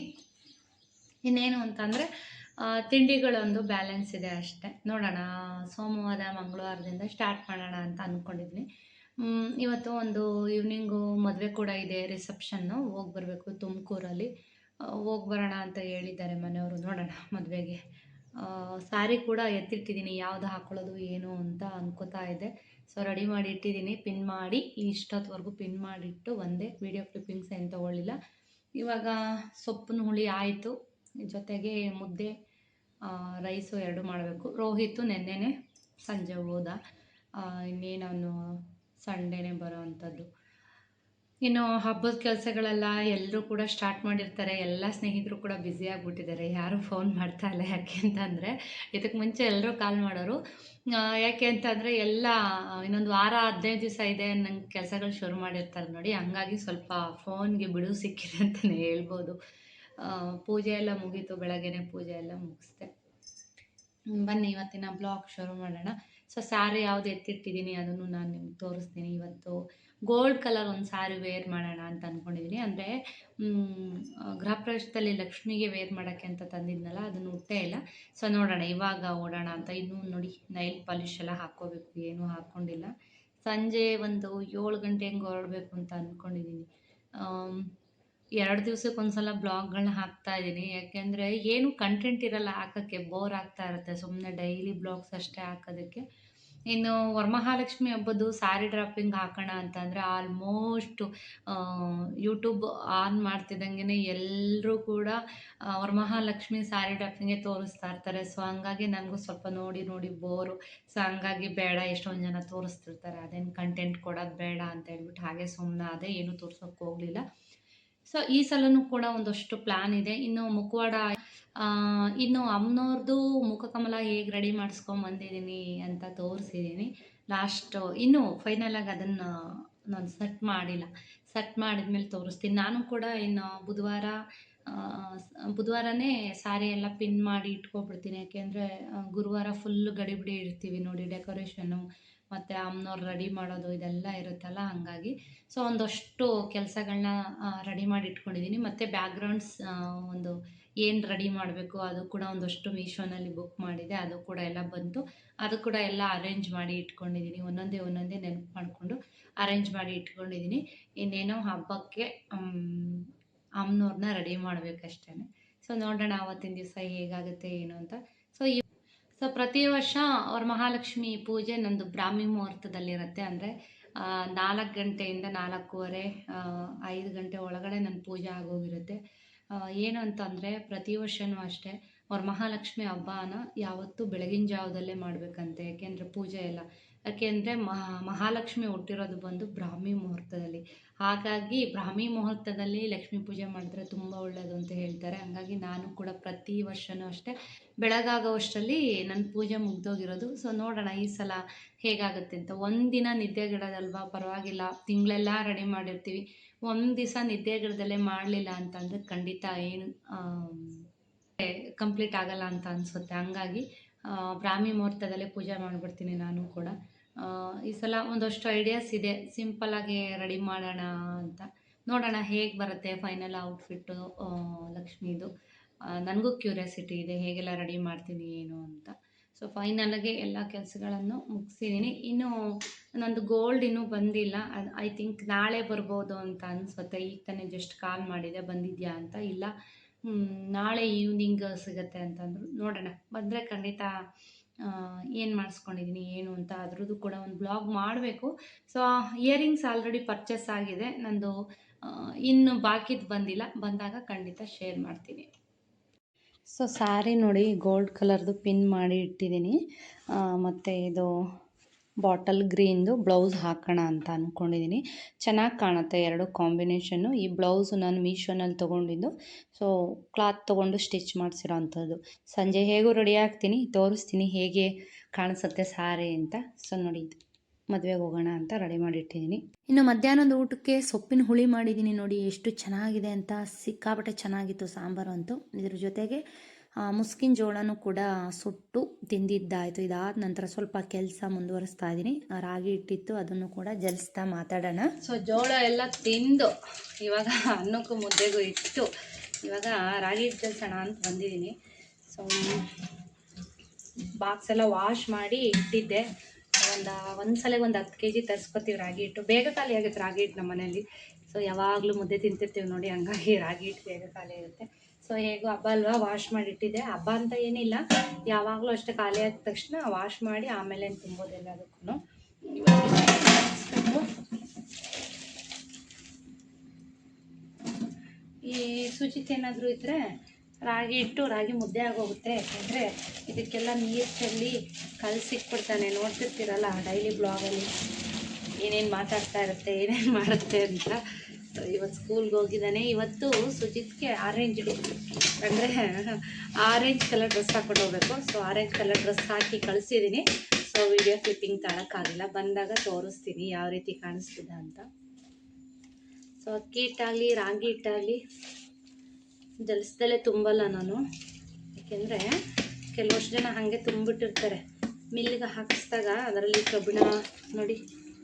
ಇನ್ನೇನು ಅಂತಂದರೆ ತಿಂಡಿಗಳೊಂದು ಬ್ಯಾಲೆನ್ಸ್ ಇದೆ ಅಷ್ಟೇ. ನೋಡೋಣ, ಸೋಮವಾರ, ಮಂಗಳವಾರದಿಂದ ಸ್ಟಾರ್ಟ್ ಮಾಡೋಣ ಅಂತ ಅಂದ್ಕೊಂಡಿದ್ದೀನಿ ಇವತ್ತು ಒಂದು ಈವ್ನಿಂಗು ಮದುವೆ ಕೂಡ ಇದೆ ರಿಸೆಪ್ಷನ್ನು ಹೋಗಿ ಬರಬೇಕು ತುಮಕೂರಲ್ಲಿ. ಹೋಗಿ ಬರೋಣ ಅಂತ ಹೇಳಿದ್ದಾರೆ ಮನೆಯವರು. ನೋಡೋಣ ಮದುವೆಗೆ. ಸ್ಯಾರಿ ಕೂಡ ಎತ್ತಿಟ್ಟಿದ್ದೀನಿ. ಯಾವುದು ಹಾಕೊಳ್ಳೋದು, ಏನು ಅಂತ ಅನ್ಕೋತಾ ಇದೆ ಸೊ ರೆಡಿ ಮಾಡಿ ಇಟ್ಟಿದ್ದೀನಿ. ಪಿನ್ ಮಾಡಿ ಇಷ್ಟೊತ್ತವರೆಗೂ ಪಿನ್ ಮಾಡಿಟ್ಟು ಒಂದೇ ವಿಡಿಯೋ ಕ್ಲಿಪ್ಪಿಂಗ್ಸ್ ಏನು ತೊಗೊಳ್ಳಿಲ್ಲ. ಇವಾಗ ಸೊಪ್ಪಿನ ಹುಳಿ ಆಯಿತು. ಜೊತೆಗೆ ಮುದ್ದೆ ರೈಸು ಎರಡು ಮಾಡಬೇಕು. ರೋಹಿತು ನೆನ್ನೆನೆ ಸಂಜೆ ಹೋದ. ಇನ್ನೇನು ಅವನು ಸಂಡೇನೆ ಬರೋ ಅಂಥದ್ದು. ಇನ್ನು ಹಬ್ಬದ ಕೆಲಸಗಳೆಲ್ಲ ಎಲ್ಲರೂ ಕೂಡ ಸ್ಟಾರ್ಟ್ ಮಾಡಿರ್ತಾರೆ. ಎಲ್ಲ ಸ್ನೇಹಿತರು ಕೂಡ ಬ್ಯುಸಿ ಆಗಿಬಿಟ್ಟಿದ್ದಾರೆ. ಯಾರೂ ಫೋನ್ ಮಾಡ್ತಾ ಇಲ್ಲ. ಯಾಕೆ ಅಂತಂದರೆ ಇದಕ್ಕೆ ಮುಂಚೆ ಎಲ್ಲರೂ ಕಾಲ್ ಮಾಡೋರು. ಯಾಕೆ ಅಂತಂದರೆ ಎಲ್ಲ, ಇನ್ನೊಂದು ವಾರ ಹದಿನೈದು ದಿವಸ ಇದೆ ನಂಗೆ ಕೆಲಸಗಳು ಶುರು ಮಾಡಿರ್ತಾರೆ ನೋಡಿ. ಹಂಗಾಗಿ ಸ್ವಲ್ಪ ಫೋನ್ಗೆ ಬಿಡು ಸಿಕ್ಕಿದೆ ಅಂತಲೇ ಹೇಳ್ಬೋದು. ಪೂಜೆ ಎಲ್ಲ ಮುಗೀತು. ಬೆಳಗ್ಗೆನೆ ಪೂಜೆ ಎಲ್ಲ ಮುಗಿಸ್ದೆ. ಬನ್ನಿ, ಇವತ್ತಿನ ಬ್ಲಾಗ್ ಶುರು ಮಾಡೋಣ. ಸೊ ಸ್ಯಾರಿ ಯಾವುದು ಎತ್ತಿಟ್ಟಿದ್ದೀನಿ ಅದನ್ನು ನಾನು ನಿಮ್ಗೆ ತೋರಿಸ್ತೀನಿ. ಇವತ್ತು ಗೋಲ್ಡ್ ಕಲರ್ ಒಂದು ಸ್ಯಾರಿ ವೇರ್ ಮಾಡೋಣ ಅಂತ ಅಂದ್ಕೊಂಡಿದ್ದೀನಿ ಅಂದರೆ ಗೃಹ ಪ್ರವೇಶದಲ್ಲಿ ಲಕ್ಷ್ಮಿಗೆ ವೇರ್ ಮಾಡೋಕ್ಕೆ ಅಂತ ತಂದಿದ್ನಲ್ಲ, ಅದನ್ನು ಉಟ್ಟೇ ಇಲ್ಲ. ಸೊ ನೋಡೋಣ, ಇವಾಗ ಓಡೋಣ ಅಂತ ಇನ್ನೂ ನೋಡಿ ನೈಲ್ ಪಾಲಿಶ್ ಎಲ್ಲ ಹಾಕ್ಕೋಬೇಕು, ಏನೂ ಹಾಕ್ಕೊಂಡಿಲ್ಲ. ಸಂಜೆ ಒಂದು ಏಳು ಗಂಟೆ ಹೆಂಗೆ ಹೊರಡಬೇಕು ಅಂತ ಅಂದ್ಕೊಂಡಿದ್ದೀನಿ ಎರಡು ದಿವ್ಸಕ್ಕೆ ಒಂದ್ಸಲ ಬ್ಲಾಗ್ಗಳನ್ನ ಹಾಕ್ತಾ ಇದ್ದೀನಿ ಯಾಕೆಂದರೆ, ಏನು ಕಂಟೆಂಟ್ ಇರಲ್ಲ ಹಾಕೋಕ್ಕೆ ಬೋರ್ ಆಗ್ತಾ ಇರುತ್ತೆ ಸುಮ್ಮನೆ ಡೈಲಿ ಬ್ಲಾಗ್ಸ್ ಅಷ್ಟೇ ಹಾಕೋದಕ್ಕೆ. ಇನ್ನು ವರಮಹಾಲಕ್ಷ್ಮಿ ಹಬ್ಬದ್ದು ಸ್ಯಾರಿ ಡ್ರಾಪಿಂಗ್ ಹಾಕೋಣ ಅಂತಂದರೆ ಆಲ್ಮೋಸ್ಟು ಯೂಟ್ಯೂಬ್ ಆನ್ ಮಾಡ್ತಿದ್ದಂಗೆ ಎಲ್ಲರೂ ಕೂಡ ವರಮಹಾಲಕ್ಷ್ಮಿ ಸಾರಿ ಡ್ರಾಪಿಂಗೇ ತೋರಿಸ್ತಾ ಇರ್ತಾರೆ. ಸೊ ಹಂಗಾಗಿ ನನಗೂ ಸ್ವಲ್ಪ ನೋಡಿ ನೋಡಿ ಬೋರು ಸೊ ಹಂಗಾಗಿ ಬೇಡ, ಎಷ್ಟೊಂದು ಜನ ತೋರಿಸ್ತಿರ್ತಾರೆ. ಅದೇನು ಕಂಟೆಂಟ್ ಕೊಡೋದು ಬೇಡ ಅಂತ ಹೇಳ್ಬಿಟ್ಟು ಹಾಗೆ ಸುಮ್ಮನೆ ಅದೇ ಏನು ತೋರ್ಸೋಕೆ ಹೋಗಲಿಲ್ಲ. ಸೊ ಈ ಸಲನೂ ಕೂಡ ಒಂದಷ್ಟು ಪ್ಲ್ಯಾನ್ ಇದೆ. ಇನ್ನು ಮುಖವಾಡ ಇನ್ನು ಅಮ್ಮನವ್ರದ್ದು ಮುಖಕಮಲ ಹೇಗೆ ರೆಡಿ ಮಾಡಿಸ್ಕೊಂಬಂದಿದ್ದೀನಿ ಅಂತ ತೋರಿಸಿದ್ದೀನಿ ಲಾಸ್ಟು ಇನ್ನೂ ಫೈನಲಾಗಿ ಅದನ್ನು ನಾನು ಸೆಟ್ ಮಾಡಿಲ್ಲ. ಸೆಟ್ ಮಾಡಿದ್ಮೇಲೆ ತೋರಿಸ್ತೀನಿ. ನಾನು ಕೂಡ ಇನ್ನು ಬುಧವಾರ ಬುಧವಾರನೇ ಸ್ಯಾರಿ ಎಲ್ಲ ಪಿನ್ ಮಾಡಿ ಇಟ್ಕೊಬಿಡ್ತೀನಿ. ಯಾಕೆಂದರೆ ಗುರುವಾರ ಫುಲ್ ಗಡಿಬಿಡಿ ಇರ್ತೀವಿ ನೋಡಿ ಡೆಕೋರೇಷನ್ನು ಮತ್ತು ಅಮ್ಮನವ್ರು ರೆಡಿ ಮಾಡೋದು ಇದೆಲ್ಲ ಇರುತ್ತಲ್ಲ ಹಾಗಾಗಿ. ಸೊ ಒಂದಷ್ಟು ಕೆಲಸಗಳನ್ನ ರೆಡಿ ಮಾಡಿ ಇಟ್ಕೊಂಡಿದ್ದೀನಿ ಮತ್ತು ಬ್ಯಾಕ್ಗ್ರೌಂಡ್ಸ್ ಒಂದು ಏನು ರೆಡಿ ಮಾಡಬೇಕು, ಅದು ಕೂಡ ಒಂದಷ್ಟು ಮೀಶೋನಲ್ಲಿ ಬುಕ್ ಮಾಡಿದೆ, ಅದು ಕೂಡ ಎಲ್ಲ ಬಂತು. ಅದು ಕೂಡ ಎಲ್ಲ ಅರೇಂಜ್ ಮಾಡಿ ಇಟ್ಕೊಂಡಿದ್ದೀನಿ ಒಂದೊಂದೇ ಒಂದೊಂದೇ ನೆನಪು ಮಾಡಿಕೊಂಡು ಅರೇಂಜ್ ಮಾಡಿ ಇಟ್ಕೊಂಡಿದ್ದೀನಿ ಇನ್ನೇನೋ ಹಬ್ಬಕ್ಕೆ ಅಮ್ಮನವ್ರನ್ನ ರೆಡಿ ಮಾಡಬೇಕಷ್ಟೇ ಸೊ ನೋಡೋಣ ಆವತ್ತಿನ ದಿವಸ ಹೇಗಾಗುತ್ತೆ, ಏನು ಅಂತ. ಸೊ ಈ ಸೊ ಪ್ರತಿ ವರ್ಷ ಅವ್ರ ಮಹಾಲಕ್ಷ್ಮಿ ಪೂಜೆ ನಂದು ಬ್ರಾಹ್ಮಿ ಮುಹೂರ್ತದಲ್ಲಿರುತ್ತೆ. ಅಂದರೆ ನಾಲ್ಕು ಗಂಟೆಯಿಂದ ನಾಲ್ಕೂವರೆ ಐದು ಗಂಟೆ ಒಳಗಡೆ ನನ್ನ ಪೂಜೆ ಆಗೋಗಿರುತ್ತೆ. ಏನು ಅಂತಂದರೆ ಪ್ರತಿ ವರ್ಷವೂ ಅಷ್ಟೇ ಮಹಾಲಕ್ಷ್ಮಿ ಹಬ್ಬನ ಯಾವತ್ತೂ ಬೆಳಗಿನ ಜಾವದಲ್ಲೇ ಮಾಡಬೇಕಂತೆ, ಯಾಕೆಂದರೆ ಪೂಜೆ ಎಲ್ಲ. ಯಾಕೆಂದರೆ ಮಹಾ, ಮಹಾಲಕ್ಷ್ಮಿ ಹುಟ್ಟಿರೋದು ಬಂದು ಬ್ರಾಹ್ಮಿ ಮುಹೂರ್ತದಲ್ಲಿ. ಹಾಗಾಗಿ ಬ್ರಾಹ್ಮಿ ಮುಹೂರ್ತದಲ್ಲಿ ಲಕ್ಷ್ಮೀ ಪೂಜೆ ಮಾಡಿದ್ರೆ ತುಂಬ ಒಳ್ಳೆಯದು ಅಂತ ಹೇಳ್ತಾರೆ. ಹಾಗಾಗಿ ನಾನು ಕೂಡ ಪ್ರತಿ ವರ್ಷವೂ ಅಷ್ಟೇ ಬೆಳಗಾಗೋವಷ್ಟರಲ್ಲಿ ನನ್ನ ಪೂಜೆ ಮುಗ್ದೋಗಿರೋದು. ಸೊ ನೋಡೋಣ ಈ ಸಲ ಹೇಗಾಗುತ್ತೆ ಅಂತ. ಒಂದಿನ ನಿದ್ದೆಗಿಡೋದಲ್ವಾ ಪರವಾಗಿಲ್ಲ. ತಿಂಗಳೆಲ್ಲ ರೆಡಿ ಮಾಡಿರ್ತೀವಿ. ಒಂದು ದಿವಸ ನಿದ್ದೆಗಿಡದಲ್ಲೇ ಮಾಡಲಿಲ್ಲ ಅಂತಂದರೆ ಖಂಡಿತ ಏನು ಕಂಪ್ಲೀಟ್ ಆಗಲ್ಲ ಅಂತ ಅನಿಸುತ್ತೆ. ಹಂಗಾಗಿ ಬ್ರಾಹ್ಮಿ ಮುಹೂರ್ತದಲ್ಲೇ ಪೂಜೆ ಮಾಡಿಬಿಡ್ತೀನಿ ನಾನು ಕೂಡ. ಈ ಸಲ ಒಂದಷ್ಟು ಐಡಿಯಾಸ್ ಇದೆ. ಸಿಂಪಲ್ಲಾಗಿ ರೆಡಿ ಮಾಡೋಣ ಅಂತ. ನೋಡೋಣ ಹೇಗೆ ಬರುತ್ತೆ ಫೈನಲ್ ಔಟ್ಫಿಟ್ಟು ಲಕ್ಷ್ಮೀದು. ನನಗೂ ಕ್ಯೂರಿಯಾಸಿಟಿ ಇದೆ ಹೇಗೆಲ್ಲ ರೆಡಿ ಮಾಡ್ತೀನಿ ಏನು ಅಂತ. ಸೊ ಫೈನಲಾಗಿ ಎಲ್ಲ ಕೆಲಸಗಳನ್ನು ಮುಗಿಸಿದ್ದೀನಿ ಇನ್ನು ನಂದು ಗೋಲ್ಡ್ ಇನ್ನೂ ಬಂದಿಲ್ಲ. ಐ ಥಿಂಕ್ ನಾಳೆ ಬರ್ಬೋದು ಅಂತ ಅನಿಸುತ್ತೆ. ಈಗ ತಾನೇ ಜಸ್ಟ್ ಕಾಲ್ ಮಾಡಿದೆ. ಬಂದಿದ್ಯಾ ಅಂತ? ಇಲ್ಲ. ನಾಳೆ ಈವ್ನಿಂಗ್ ಸಿಗುತ್ತೆ ಅಂತಂದರು. ನೋಡೋಣ. ಬಂದರೆ ಖಂಡಿತ ಏನು ಮಾಡಿಸ್ಕೊಂಡಿದ್ದೀನಿ ಏನು ಅಂತ ಅದ್ರದ್ದು ಕೂಡ ಒಂದು ಬ್ಲಾಗ್ ಮಾಡಬೇಕು. ಸೊ ಇಯರಿಂಗ್ಸ್ ಆಲ್ರೆಡಿ ಪರ್ಚೇಸ್ ಆಗಿದೆ. ನಂದು ಇನ್ನು ಬಾಕಿದು ಬಂದಿಲ್ಲ. ಬಂದಾಗ ಖಂಡಿತ ಶೇರ್ ಮಾಡ್ತೀನಿ. ಸೊ ಸ್ಯಾರಿ ನೋಡಿ ಗೋಲ್ಡ್ ಕಲರ್ದು ಪಿನ್ ಮಾಡಿ ಇಟ್ಟಿದ್ದೀನಿ. ಮತ್ತು ಇದು ಬಾಟಲ್ ಗ್ರೀನ್ದು ಬ್ಲೌಸ್ ಹಾಕೋಣ ಅಂತ ಅಂದ್ಕೊಂಡಿದ್ದೀನಿ ಚೆನ್ನಾಗಿ ಕಾಣುತ್ತೆ ಎರಡು ಕಾಂಬಿನೇಷನ್ನು ಈ ಬ್ಲೌಸು ನಾನು ಮೀಶೋನಲ್ಲಿ ತೊಗೊಂಡಿದ್ದು. ಸೊ ಕ್ಲಾತ್ ತೊಗೊಂಡು ಸ್ಟಿಚ್ ಮಾಡಿಸಿರೋ ಅಂಥದ್ದು. ಸಂಜೆ ಹೇಗೂ ರೆಡಿ ಆಗ್ತೀನಿ. ತೋರಿಸ್ತೀನಿ ಹೇಗೆ ಕಾಣಿಸುತ್ತೆ ಸ್ಯಾರಿ ಅಂತ. ಸೊ ನೋಡಿ ಮದುವೆಗೆ ಹೋಗೋಣ ಅಂತ ರೆಡಿ ಮಾಡಿಟ್ಟಿದ್ದೀನಿ ಇನ್ನು ಮಧ್ಯಾಹ್ನದ ಊಟಕ್ಕೆ ಸೊಪ್ಪಿನ ಹುಳಿ ಮಾಡಿದ್ದೀನಿ ನೋಡಿ, ಎಷ್ಟು ಚೆನ್ನಾಗಿದೆ ಅಂತ ಸಿಕ್ಕಾಪಟ್ಟೆ ಚೆನ್ನಾಗಿತ್ತು ಸಾಂಬಾರು ಅಂತೂ. ಇದ್ರ ಜೊತೆಗೆ ಮುಸ್ಕಿನ ಜೋಳನೂ ಕೂಡ ಸುಟ್ಟು ತಿಂದಿದ್ದಾಯಿತು. ಇದಾದ ನಂತರ ಸ್ವಲ್ಪ ಕೆಲಸ ಮುಂದುವರಿಸ್ತಾ ಇದ್ದೀನಿ ರಾಗಿ ಇಟ್ಟಿತ್ತು ಅದನ್ನು ಕೂಡ ಜಲಿಸ್ತಾ ಮಾತಾಡೋಣ. ಸೊ, ಜೋಳ ಎಲ್ಲ ತಿಂದು ಇವಾಗ ಅನ್ನಕ್ಕೂ ಮುದ್ದೆಗೂ ಇಟ್ಟು ಇವಾಗ ರಾಗಿ ಹಿಟ್ಟು ಜಲ್ಸೋಣ ಅಂತ ಬಂದಿದ್ದೀನಿ ಸೊ ಬಾಕ್ಸ್ ಎಲ್ಲ ವಾಶ್ ಮಾಡಿ ಇಟ್ಟಿದ್ದೆ. ಒಂದು ಒಂದು ಸಲ ಒಂದು ಹತ್ತು ಕೆ ಜಿ ತರಿಸ್ಕೊತೀವಿ ರಾಗಿ ಹಿಟ್ಟು. ಬೇಗ ಖಾಲಿ ಆಗುತ್ತೆ ರಾಗಿ ಹಿಟ್ಟು ನಮ್ಮ ಮನೆಯಲ್ಲಿ ಸೊ ಯಾವಾಗಲೂ ಮುದ್ದೆ ತಿಂತಿರ್ತೀವಿ ನೋಡಿ, ಹಂಗಾಗಿ ರಾಗಿ ಹಿಟ್ಟು ಬೇಗ ಖಾಲಿ ಆಗುತ್ತೆ. ಸೊ ಹೇಗೋ ಹಬ್ಬ ಅಲ್ವಾ ವಾಶ್ ಮಾಡಿ ಇಟ್ಟಿದ್ದೆ ಹಬ್ಬ ಅಂತ ಏನಿಲ್ಲ. ಯಾವಾಗಲೂ ಅಷ್ಟೇ ಖಾಲಿ ಆದ ತಕ್ಷಣ ವಾಶ್ ಮಾಡಿ ಆಮೇಲೆ ತುಂಬೋದೆಲ್ಲದಕ್ಕೂ ಈ ಶುಚಿತ್ ಏನಾದರೂ ಇದ್ದರೆ ರಾಗಿ ಇಟ್ಟು ರಾಗಿ ಮುದ್ದೆ ಆಗೋಗುತ್ತೆ. ಯಾಕೆಂದರೆ ಇದಕ್ಕೆಲ್ಲ ನೀರು ಚೆಲ್ಲಿ ಕಲಸಿಕ್ಬಿಡ್ತಾನೆ ನೋಡ್ತಿರ್ತೀರಲ್ಲ ಡೈಲಿ ಬ್ಲಾಗಲ್ಲಿ ಏನೇನು ಮಾತಾಡ್ತಾ ಇರುತ್ತೆ, ಏನೇನು ಮಾಡುತ್ತೆ ಅಂತ. ಸೊ ಇವತ್ತು ಸ್ಕೂಲ್ಗೆ ಹೋಗಿದ್ದಾನೆ. ಇವತ್ತು ಸುಜಿತ್ಗೆ ಆರೆಂಜ್ ಡೇ. ಅಂದರೆ ಆರೆಂಜ್ ಕಲರ್ ಡ್ರೆಸ್ ಹಾಕ್ಕೊಂಡು ಹೋಗಬೇಕು. ಸೊ ಆರೆಂಜ್ ಕಲರ್ ಡ್ರೆಸ್ ಹಾಕಿ ಕಳಿಸಿದ್ದೀನಿ ಸೊ ವಿಡಿಯೋ ಕ್ಲಿಪ್ಪಿಂಗ್ ತಳಕ್ಕಾಗಿಲ್ಲ ಬಂದಾಗ ತೋರಿಸ್ತೀನಿ ಯಾವ ರೀತಿ ಕಾಣಿಸ್ತಿದೆ ಅಂತ. ಸೊ ಅಕ್ಕಿ ಹಿಟ್ಟಾಗಲಿ ರಾಗಿ ಹಿಟ್ಟಾಗಲಿ ಜಲಿಸ್ದಲೇ ತುಂಬಲ್ಲ ನಾನು. ಯಾಕೆಂದರೆ ಕೆಲವಷ್ಟು ಜನ ಹಾಗೆ ತುಂಬಿಟ್ಟಿರ್ತಾರೆ. ಮಿಲ್ಲಿಗೆ ಹಾಕಿಸ್ದಾಗ ಅದರಲ್ಲಿ ಕಬ್ಬಿಣ, ನೋಡಿ,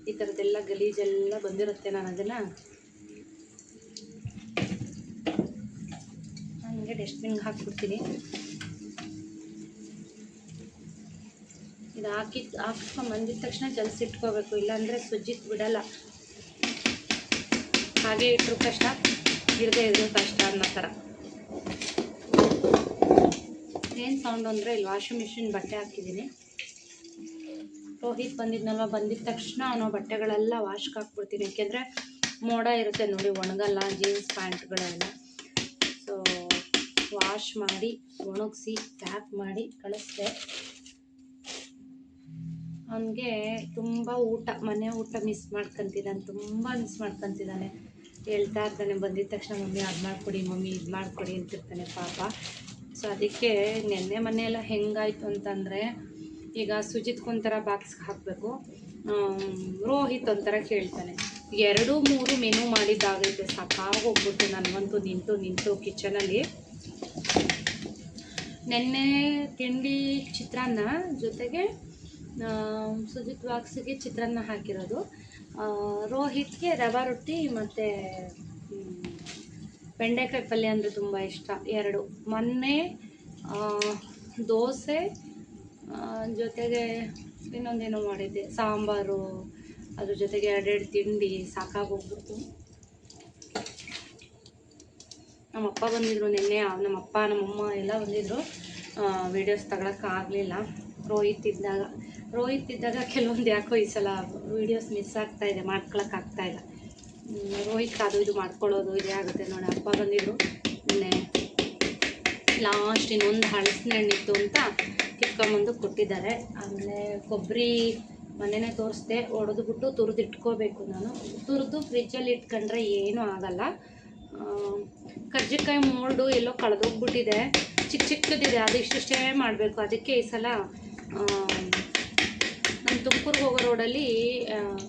ಈ ಥರದ್ದೆಲ್ಲ ಗಲೀಜೆಲ್ಲ ಬಂದಿರುತ್ತೆ ನಾನು ಅದನ್ನು. ಹಂಗೆ ಡಸ್ಟ್ಬಿನ್ಗೆ ಹಾಕ್ಬಿಡ್ತೀನಿ. ಇದು ಹಾಕಿ, ಹಾಕ್ಸ್ಕೊಂಡು ಬಂದಿದ ತಕ್ಷಣ ಜಲ್ಸಿಟ್ಕೋಬೇಕು ಇಲ್ಲಾಂದರೆ ಸುಜ್ಜಿತ್ ಬಿಡಲ್ಲ. ಹಾಗೆ ಇಟ್ಟರು ಕಷ್ಟ, ಇರದೇ ಇದ್ರು ಕಷ್ಟ ಅನ್ನೋ ಥರ. ಏನು ಸೌಂಡ್ ಅಂದರೆ ಇಲ್ಲಿ ವಾಷಿಂಗ್ ಮಿಷಿನ್ ಬಟ್ಟೆ ಹಾಕಿದ್ದೀನಿ ರೋಹಿತ್ ಬಂದಿದ್ನಲ್ವ ಬಂದಿದ ತಕ್ಷಣ ಅವನು ಬಟ್ಟೆಗಳೆಲ್ಲ ವಾಶ್ಗೆ ಹಾಕ್ಬಿಡ್ತೀನಿ. ಯಾಕೆಂದರೆ ಮೋಡ ಇರುತ್ತೆ ನೋಡಿ, ಒಣಗಲ್ಲ ಜೀನ್ಸ್ ಪ್ಯಾಂಟ್ಗಳೆಲ್ಲ ಸೊ ವಾಶ್ ಮಾಡಿ, ಒಣಗಿಸಿ ಪ್ಯಾಕ್ ಮಾಡಿ ಕಳಿಸ್ದೆ. ಅವನಿಗೆ ತುಂಬ ಊಟ, ಮನೆ ಊಟ ಮಿಸ್ ಮಾಡ್ಕೊತಿದ್ದಾನೆ ತುಂಬ ಮಿಸ್ ಮಾಡ್ಕೊತಿದ್ದಾನೆ ಹೇಳ್ತಾ ಇರ್ತಾನೆ, ಬಂದಿದ ತಕ್ಷಣ, ಮಮ್ಮಿ ಅದು ಮಾಡಿಕೊಡಿ, ಮಮ್ಮಿ ಇದು ಮಾಡಿಕೊಡಿ ಅಂತಿರ್ತಾನೆ ಪಾಪ. ಸೊ ಅದಕ್ಕೆ ನೆನ್ನೆ ಮೊನ್ನೆ ಹೆಂಗಾಯಿತು ಅಂತಂದರೆ, ಈಗ ಸುಜಿತ್ಗೊಂಥರ ಬಾಕ್ಸ್ಗೆ ಹಾಕಬೇಕು. ರೋಹಿತ್ ಒಂಥರ ಕೇಳ್ತಾನೆ, ಎರಡು, ಮೂರು ಮೆನು ಮಾಡಿದ್ದಾಗೈತೆ ಸಾಕಾಗೋಗ್ಬಿಟ್ಟು ನನಗಂತೂ ನಿಂತು ನಿಂತು ಕಿಚನಲ್ಲಿ ನೆನ್ನೆ ತಿಂಡಿ ಚಿತ್ರಾನ್ನ ಜೊತೆಗೆ ಸುಜಿತ್ ಬಾಕ್ಸಿಗೆ ಚಿತ್ರಾನ್ನ ಹಾಕಿರೋದು. ರೋಹಿತ್ಗೆ ರವೆ ರೊಟ್ಟಿ ಮತ್ತು ಬೆಂಡೆಕಾಯಿ ಪಲ್ಯ ಅಂದರೆ ತುಂಬ ಇಷ್ಟ, ಎರಡು. ಮೊನ್ನೆ ದೋಸೆ ಜೊತೆಗೆ ಇನ್ನೊಂದೇನೋ ಮಾಡಿದ್ದೆ. ಸಾಂಬಾರು, ಅದ್ರ ಜೊತೆಗೆ ಎರಡೆರಡು ತಿಂಡಿ, ಸಾಕಾಗೋಗ್ಬಿಡ್ತು. ನಮ್ಮಪ್ಪ ಬಂದಿದ್ರು ನಿನ್ನೆ, ನಮ್ಮಪ್ಪ, ನಮ್ಮಮ್ಮ ಎಲ್ಲ ಬಂದಿದ್ರು. ವೀಡಿಯೋಸ್ ತಗೊಳಕ್ಕಾಗಲಿಲ್ಲ ರೋಹಿತ್ ಇದ್ದಾಗ ರೋಹಿತ್ ಇದ್ದಾಗ ಕೆಲವೊಂದು ಯಾಕೋ ಈ ಸಲ ವೀಡಿಯೋಸ್ ಮಿಸ್ ಆಗ್ತಾಯಿದೆ ಮಾಡ್ಕೊಳಕ್ಕಾಗ್ತಾಯಿಲ್ಲ ರೋಹಿತ್ ಅದು ಇದು ಮಾಡ್ಕೊಳ್ಳೋದು ಇದೇ ಆಗುತ್ತೆ ನೋಡಿ. ಅಪ್ಪ ಬಂದಿದ್ರು. ನಿನ್ನೆ ಲಾಸ್ಟ್ ಇನ್ನೊಂದು ಹಳಸಿನ ಹಣ್ಣಿತ್ತು ಅಂತ ಕಿತ್ಕೊಂಬಂದು ಕೊಟ್ಟಿದ್ದಾರೆ. ಆಮೇಲೆ ಕೊಬ್ಬರಿ ಮನೆಯೇ ತೋರಿಸ್ದೆ. ಒಡೆದ್ಬಿಟ್ಟು ತುರಿದು ಇಟ್ಕೋಬೇಕು ನಾನು. ತುರಿದು ಫ್ರಿಜ್ಜಲ್ಲಿ ಇಟ್ಕೊಂಡ್ರೆ ಏನೂ ಆಗಲ್ಲ. ಕರ್ಜಿಕಾಯಿ ಮೋಲ್ಡು ಎಲ್ಲೋ ಕಳೆದೋಗ್ಬಿಟ್ಟಿದೆ. ಚಿಕ್ಕ ಚಿಕ್ಕದಿದೆ. ಅದು ಇಷ್ಟಿಷ್ಟೇ ಮಾಡಬೇಕು. ಅದಕ್ಕೆ ಈ ಸಲ ತುಮಕೂರಿಗೆ ಹೋಗೋ ರೋಡಲ್ಲಿ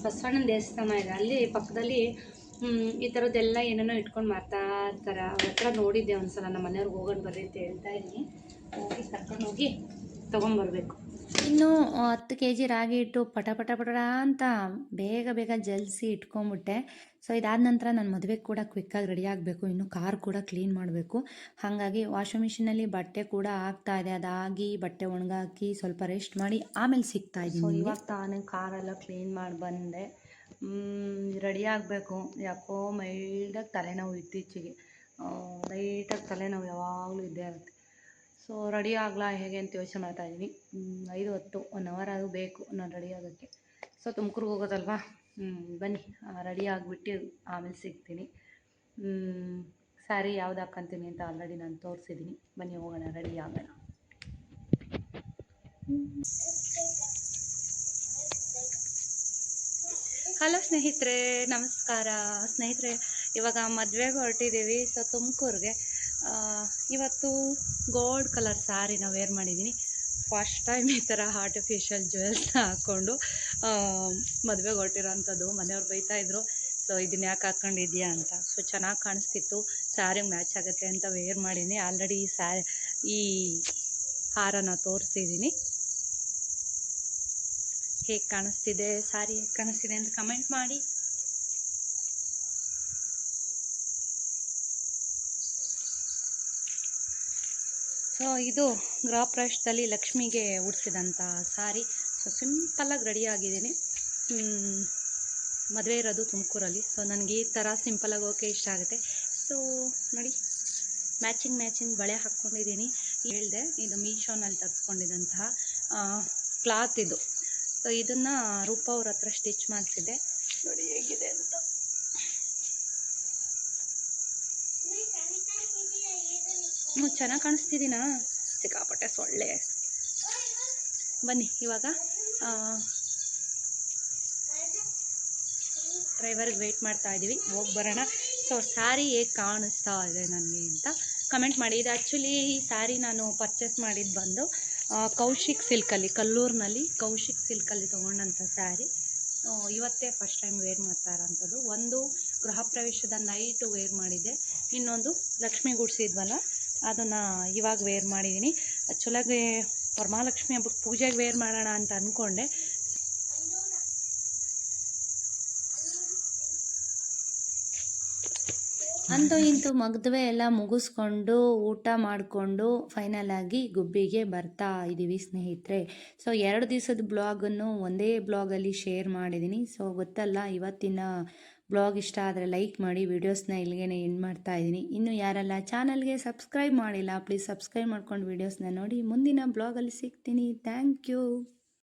ಬಸವಣ್ಣನ ದೇವಸ್ಥಾನ ಇದೆ. ಅಲ್ಲಿ ಪಕ್ಕದಲ್ಲಿ ಈ ಥರದ್ದೆಲ್ಲ ಏನೇನೋ ಇಟ್ಕೊಂಡು ಮಾರ್ತಾ ಇರ್ತಾರೆ. ಅವ್ರ ಹತ್ರ ನೋಡಿದ್ದೆ ಒಂದ್ಸಲ, ನಮ್ಮ ಮನೆಯವ್ರಿಗೆ ಹೋಗೋಣ ಬರ್ರಿ ಅಂತ ಹೇಳ್ತಾ ಇದ್ದೀನಿ. ಹೋಗಿ ಕರ್ಕೊಂಡು ಹೋಗಿ ತೊಗೊಂಬರ್ಬೇಕು. ಇನ್ನು ಹತ್ತು ಕೆ ಜಿ ರಾಗಿ ಹಿಟ್ಟು ಪಟ ಪಟ ಪಟ ಅಂತ ಬೇಗ ಬೇಗ ಜಲ್ಸಿ ಇಟ್ಕೊಂಬಿಟ್ಟೆ ಸೊ ಇದಾದ ನಂತರ ನನ್ನ ಮದುವೆಗೆ ಕೂಡ ಕ್ವಿಕ್ಕಾಗಿ ರೆಡಿ ಆಗಬೇಕು. ಇನ್ನು ಕಾರ್ ಕೂಡ ಕ್ಲೀನ್ ಮಾಡಬೇಕು. ಹಾಗಾಗಿ ವಾಷಿಂಗ್ ಮಿಷಿನಲ್ಲಿ ಬಟ್ಟೆ ಕೂಡ ಆಗ್ತಾ ಇದೆ. ಅದಾಗಿ ಬಟ್ಟೆ ಒಣಗಾಕಿ ಸ್ವಲ್ಪ ರೆಸ್ಟ್ ಮಾಡಿ ಆಮೇಲೆ ಸಿಗ್ತಾ ಸೊ ಇದ್ದೀನಿ ಇವಾಗ ತಾನೇ ಕಾರೆಲ್ಲ ಕ್ಲೀನ್ ಮಾಡಿ ಬಂದೆ. ರೆಡಿ ಆಗಬೇಕು. ಯಾಕೋ ಮೈಲ್ಡಾಗಿ ತಲೆನೋವು ಇತ್ತೀಚೆಗೆ. ಲೈಟಾಗಿ ತಲೆನೋವು ಯಾವಾಗಲೂ ಇದ್ದೇ ಇರುತ್ತೆ. ಸೊ ರೆಡಿ ಆಗಲ್ಲ ಹೇಗೆ ಅಂತ ಯೋಚನೆ ಮಾಡ್ತಾ ಇದ್ದೀನಿ. ಐದು ಹತ್ತು ಒನ್ ಅವರ್ ಆದರೂ ಬೇಕು ನಾನು ರೆಡಿ ಆಗೋಕ್ಕೆ. ಸೊ ತುಮಕೂರಿಗೆ ಹೋಗೋದಲ್ವಾ? ಬನ್ನಿ ರೆಡಿ ಆಗಿಬಿಟ್ಟು ಆಮೇಲೆ ಸಿಗ್ತೀನಿ. ಸ್ಯಾರಿ ಯಾವ್ದು ಹಾಕ್ಕಂತೀನಿ ಅಂತ ಆಲ್ರೆಡಿ ನಾನು ತೋರಿಸಿದ್ದೀನಿ ಬನ್ನಿ, ಹೋಗೋಣ ರೆಡಿ ಆಗೋಣ. ಹಲೋ ಸ್ನೇಹಿತರೆ, ನಮಸ್ಕಾರ. ಸ್ನೇಹಿತರೆ, ಇವಾಗ ಮದುವೆಗೆ ಹೊರಟಿದ್ದೀವಿ ಸೊ ತುಮಕೂರಿಗೆ. ಇವತ್ತು ಗೋಲ್ಡ್ ಕಲರ್ ಸ್ಯಾರಿನ ವೇರ್ ಮಾಡಿದ್ದೀನಿ ಫಸ್ಟ್ ಟೈಮ್ ಈ ಥರ ಆರ್ಟಿಫಿಷಿಯಲ್ ಜ್ಯುವೆಲ್ಸ್ನ ಹಾಕ್ಕೊಂಡು ಮದುವೆಗೆ ಹೊರಟಿರೋಂಥದ್ದು ಮನೆಯವ್ರು ಇದ್ರು. ಸೊ ಇದನ್ನ ಯಾಕೆ ಹಾಕ್ಕೊಂಡಿದ್ಯಾ ಅಂತ. ಸೊ ಚೆನ್ನಾಗಿ ಕಾಣಿಸ್ತಿತ್ತು. ಸ್ಯಾರಿಗೆ ಮ್ಯಾಚ್ ಆಗುತ್ತೆ ಅಂತ ವೇರ್ ಮಾಡೀನಿ. ಆಲ್ರೆಡಿ ಈ ಸ್ಯಾ ಈ ಹಾರನ ತೋರಿಸಿದ್ದೀನಿ ಹೇಗೆ ಕಾಣಿಸ್ತಿದೆ ಸಾರಿ ಹೇಗೆ ಕಾಣಿಸ್ತಿದೆ ಅಂತ ಕಮೆಂಟ್ ಮಾಡಿ. ಸೊ ಇದು ಗೃಹ ಪ್ರವೇಶದಲ್ಲಿ ಲಕ್ಷ್ಮಿಗೆ ಉಡಿಸಿದಂಥ ಸಾರಿ. ಸೊ ಸಿಂಪಲ್ಲಾಗಿ ರೆಡಿ ಆಗಿದ್ದೀನಿ. ಮದುವೆ ಇರೋದು ತುಮಕೂರಲ್ಲಿ. ಸೊ ನನಗೆ ಈ ಥರ ಸಿಂಪಲಾಗಿ ಹೋಗೋಕೆ ಇಷ್ಟ ಆಗುತ್ತೆ. ಸೊ ನೋಡಿ ಮ್ಯಾಚಿಂಗ್ ಮ್ಯಾಚಿಂಗ್ ಬಳೆ ಹಾಕ್ಕೊಂಡಿದ್ದೀನಿ. ಹೇಳಿದೆ, ಇದು ಮೀಶೋನಲ್ಲಿ ತರಿಸ್ಕೊಂಡಿದ್ದಂತಹ ಕ್ಲಾತ್ ಇದು. ಸೊ ಇದನ್ನು ರೂಪ ಅವ್ರ ಹತ್ರ ಸ್ಟಿಚ್ ಮಾಡಿಸಿದ್ದೆ. ನೋಡಿ ಹೇಗಿದೆ ಅಂತ. ಹ್ಞೂ ಚೆನ್ನಾಗಿ ಕಾಣಿಸ್ತಿದ್ದೀನಾ ಸಿಕ್ಕಾಪಟ್ಟೆ ಸೊಳ್ಳೆ. ಬನ್ನಿ, ಇವಾಗ ಡ್ರೈವರ್ಗೆ ವೆಯ್ಟ್ ಮಾಡ್ತಾ ಇದ್ದೀವಿ ಹೋಗಿ ಬರೋಣ. ಸೊ ಸ್ಯಾರಿ ಹೇಗೆ ಕಾಣಿಸ್ತಾ ಇದೆ ನನಗೆ ಅಂತ ಕಮೆಂಟ್ ಮಾಡಿ. ಇದು ಆ್ಯಕ್ಚುಲಿ ಈ ಸ್ಯಾರಿ ನಾನು ಪರ್ಚೇಸ್ ಮಾಡಿದ್ದು ಬಂದು ಕೌಶಿಕ್ ಸಿಲ್ಕಲ್ಲಿ ಕಲ್ಲೂರಿನಲ್ಲಿ ಕೌಶಿಕ್ ಸಿಲ್ಕಲ್ಲಿ ತೊಗೊಂಡಂಥ ಸ್ಯಾರಿ ಇವತ್ತೇ ಫಸ್ಟ್ ಟೈಮ್ ವೇರ್ ಮಾಡ್ತಾ ಇರೋಂಥದ್ದು. ಒಂದು ಗೃಹ ಪ್ರವೇಶದ ನೈಟು ವೇರ್ ಮಾಡಿದ್ದೆ. ಇನ್ನೊಂದು ಲಕ್ಷ್ಮಿ ಗುಡಿಸಿದ್ವಲ್ಲ ಅದನ್ನು ಇವಾಗ ವೇರ್ ಮಾಡಿದ್ದೀನಿ ಆ್ಯಕ್ಚುಲಾಗಿ ವರಮಹಾಲಕ್ಷ್ಮಿ ಹಬ್ಬಕ್ಕೆ ಪೂಜೆಗೆ ವೇರ್ ಮಾಡೋಣ ಅಂತ ಅಂದ್ಕೊಂಡೆ ಅಂತೂ ಇಂತು ಮಗದ್ವೆ ಎಲ್ಲ ಮುಗಿಸ್ಕೊಂಡು ಊಟ ಮಾಡಿಕೊಂಡು ಫೈನಲ್ ಆಗಿ ಗುಬ್ಬಿಗೆ ಬರ್ತಾ ಇದ್ದೀವಿ ಸ್ನೇಹಿತರೆ. ಸೊ ಎರಡು ದಿವಸದ ಬ್ಲಾಗನ್ನು ಒಂದೇ ಬ್ಲಾಗಲ್ಲಿ ಶೇರ್ ಮಾಡಿದ್ದೀನಿ ಸೊ ಗೊತ್ತಲ್ಲ, ಇವತ್ತಿನ ಬ್ಲಾಗ್ ಇಷ್ಟ ಆದರೆ ಲೈಕ್ ಮಾಡಿ, ವೀಡಿಯೋಸ್ನ ಇಲ್ಲಿಗೆ ಎಂಡ್ ಮಾಡ್ತಾ ಇದ್ದೀನಿ. ಇನ್ನು ಯಾರೆಲ್ಲ ಚಾನಲ್ಗೆ ಸಬ್ಸ್ಕ್ರೈಬ್ ಮಾಡಿಲ್ಲ, ಪ್ಲೀಸ್ ಸಬ್ಸ್ಕ್ರೈಬ್ ಮಾಡ್ಕೊಂಡು ವೀಡಿಯೋಸ್ನ ನೋಡಿ. ಮುಂದಿನ ಬ್ಲಾಗಲ್ಲಿ ಸಿಗ್ತೀನಿ. Thank you.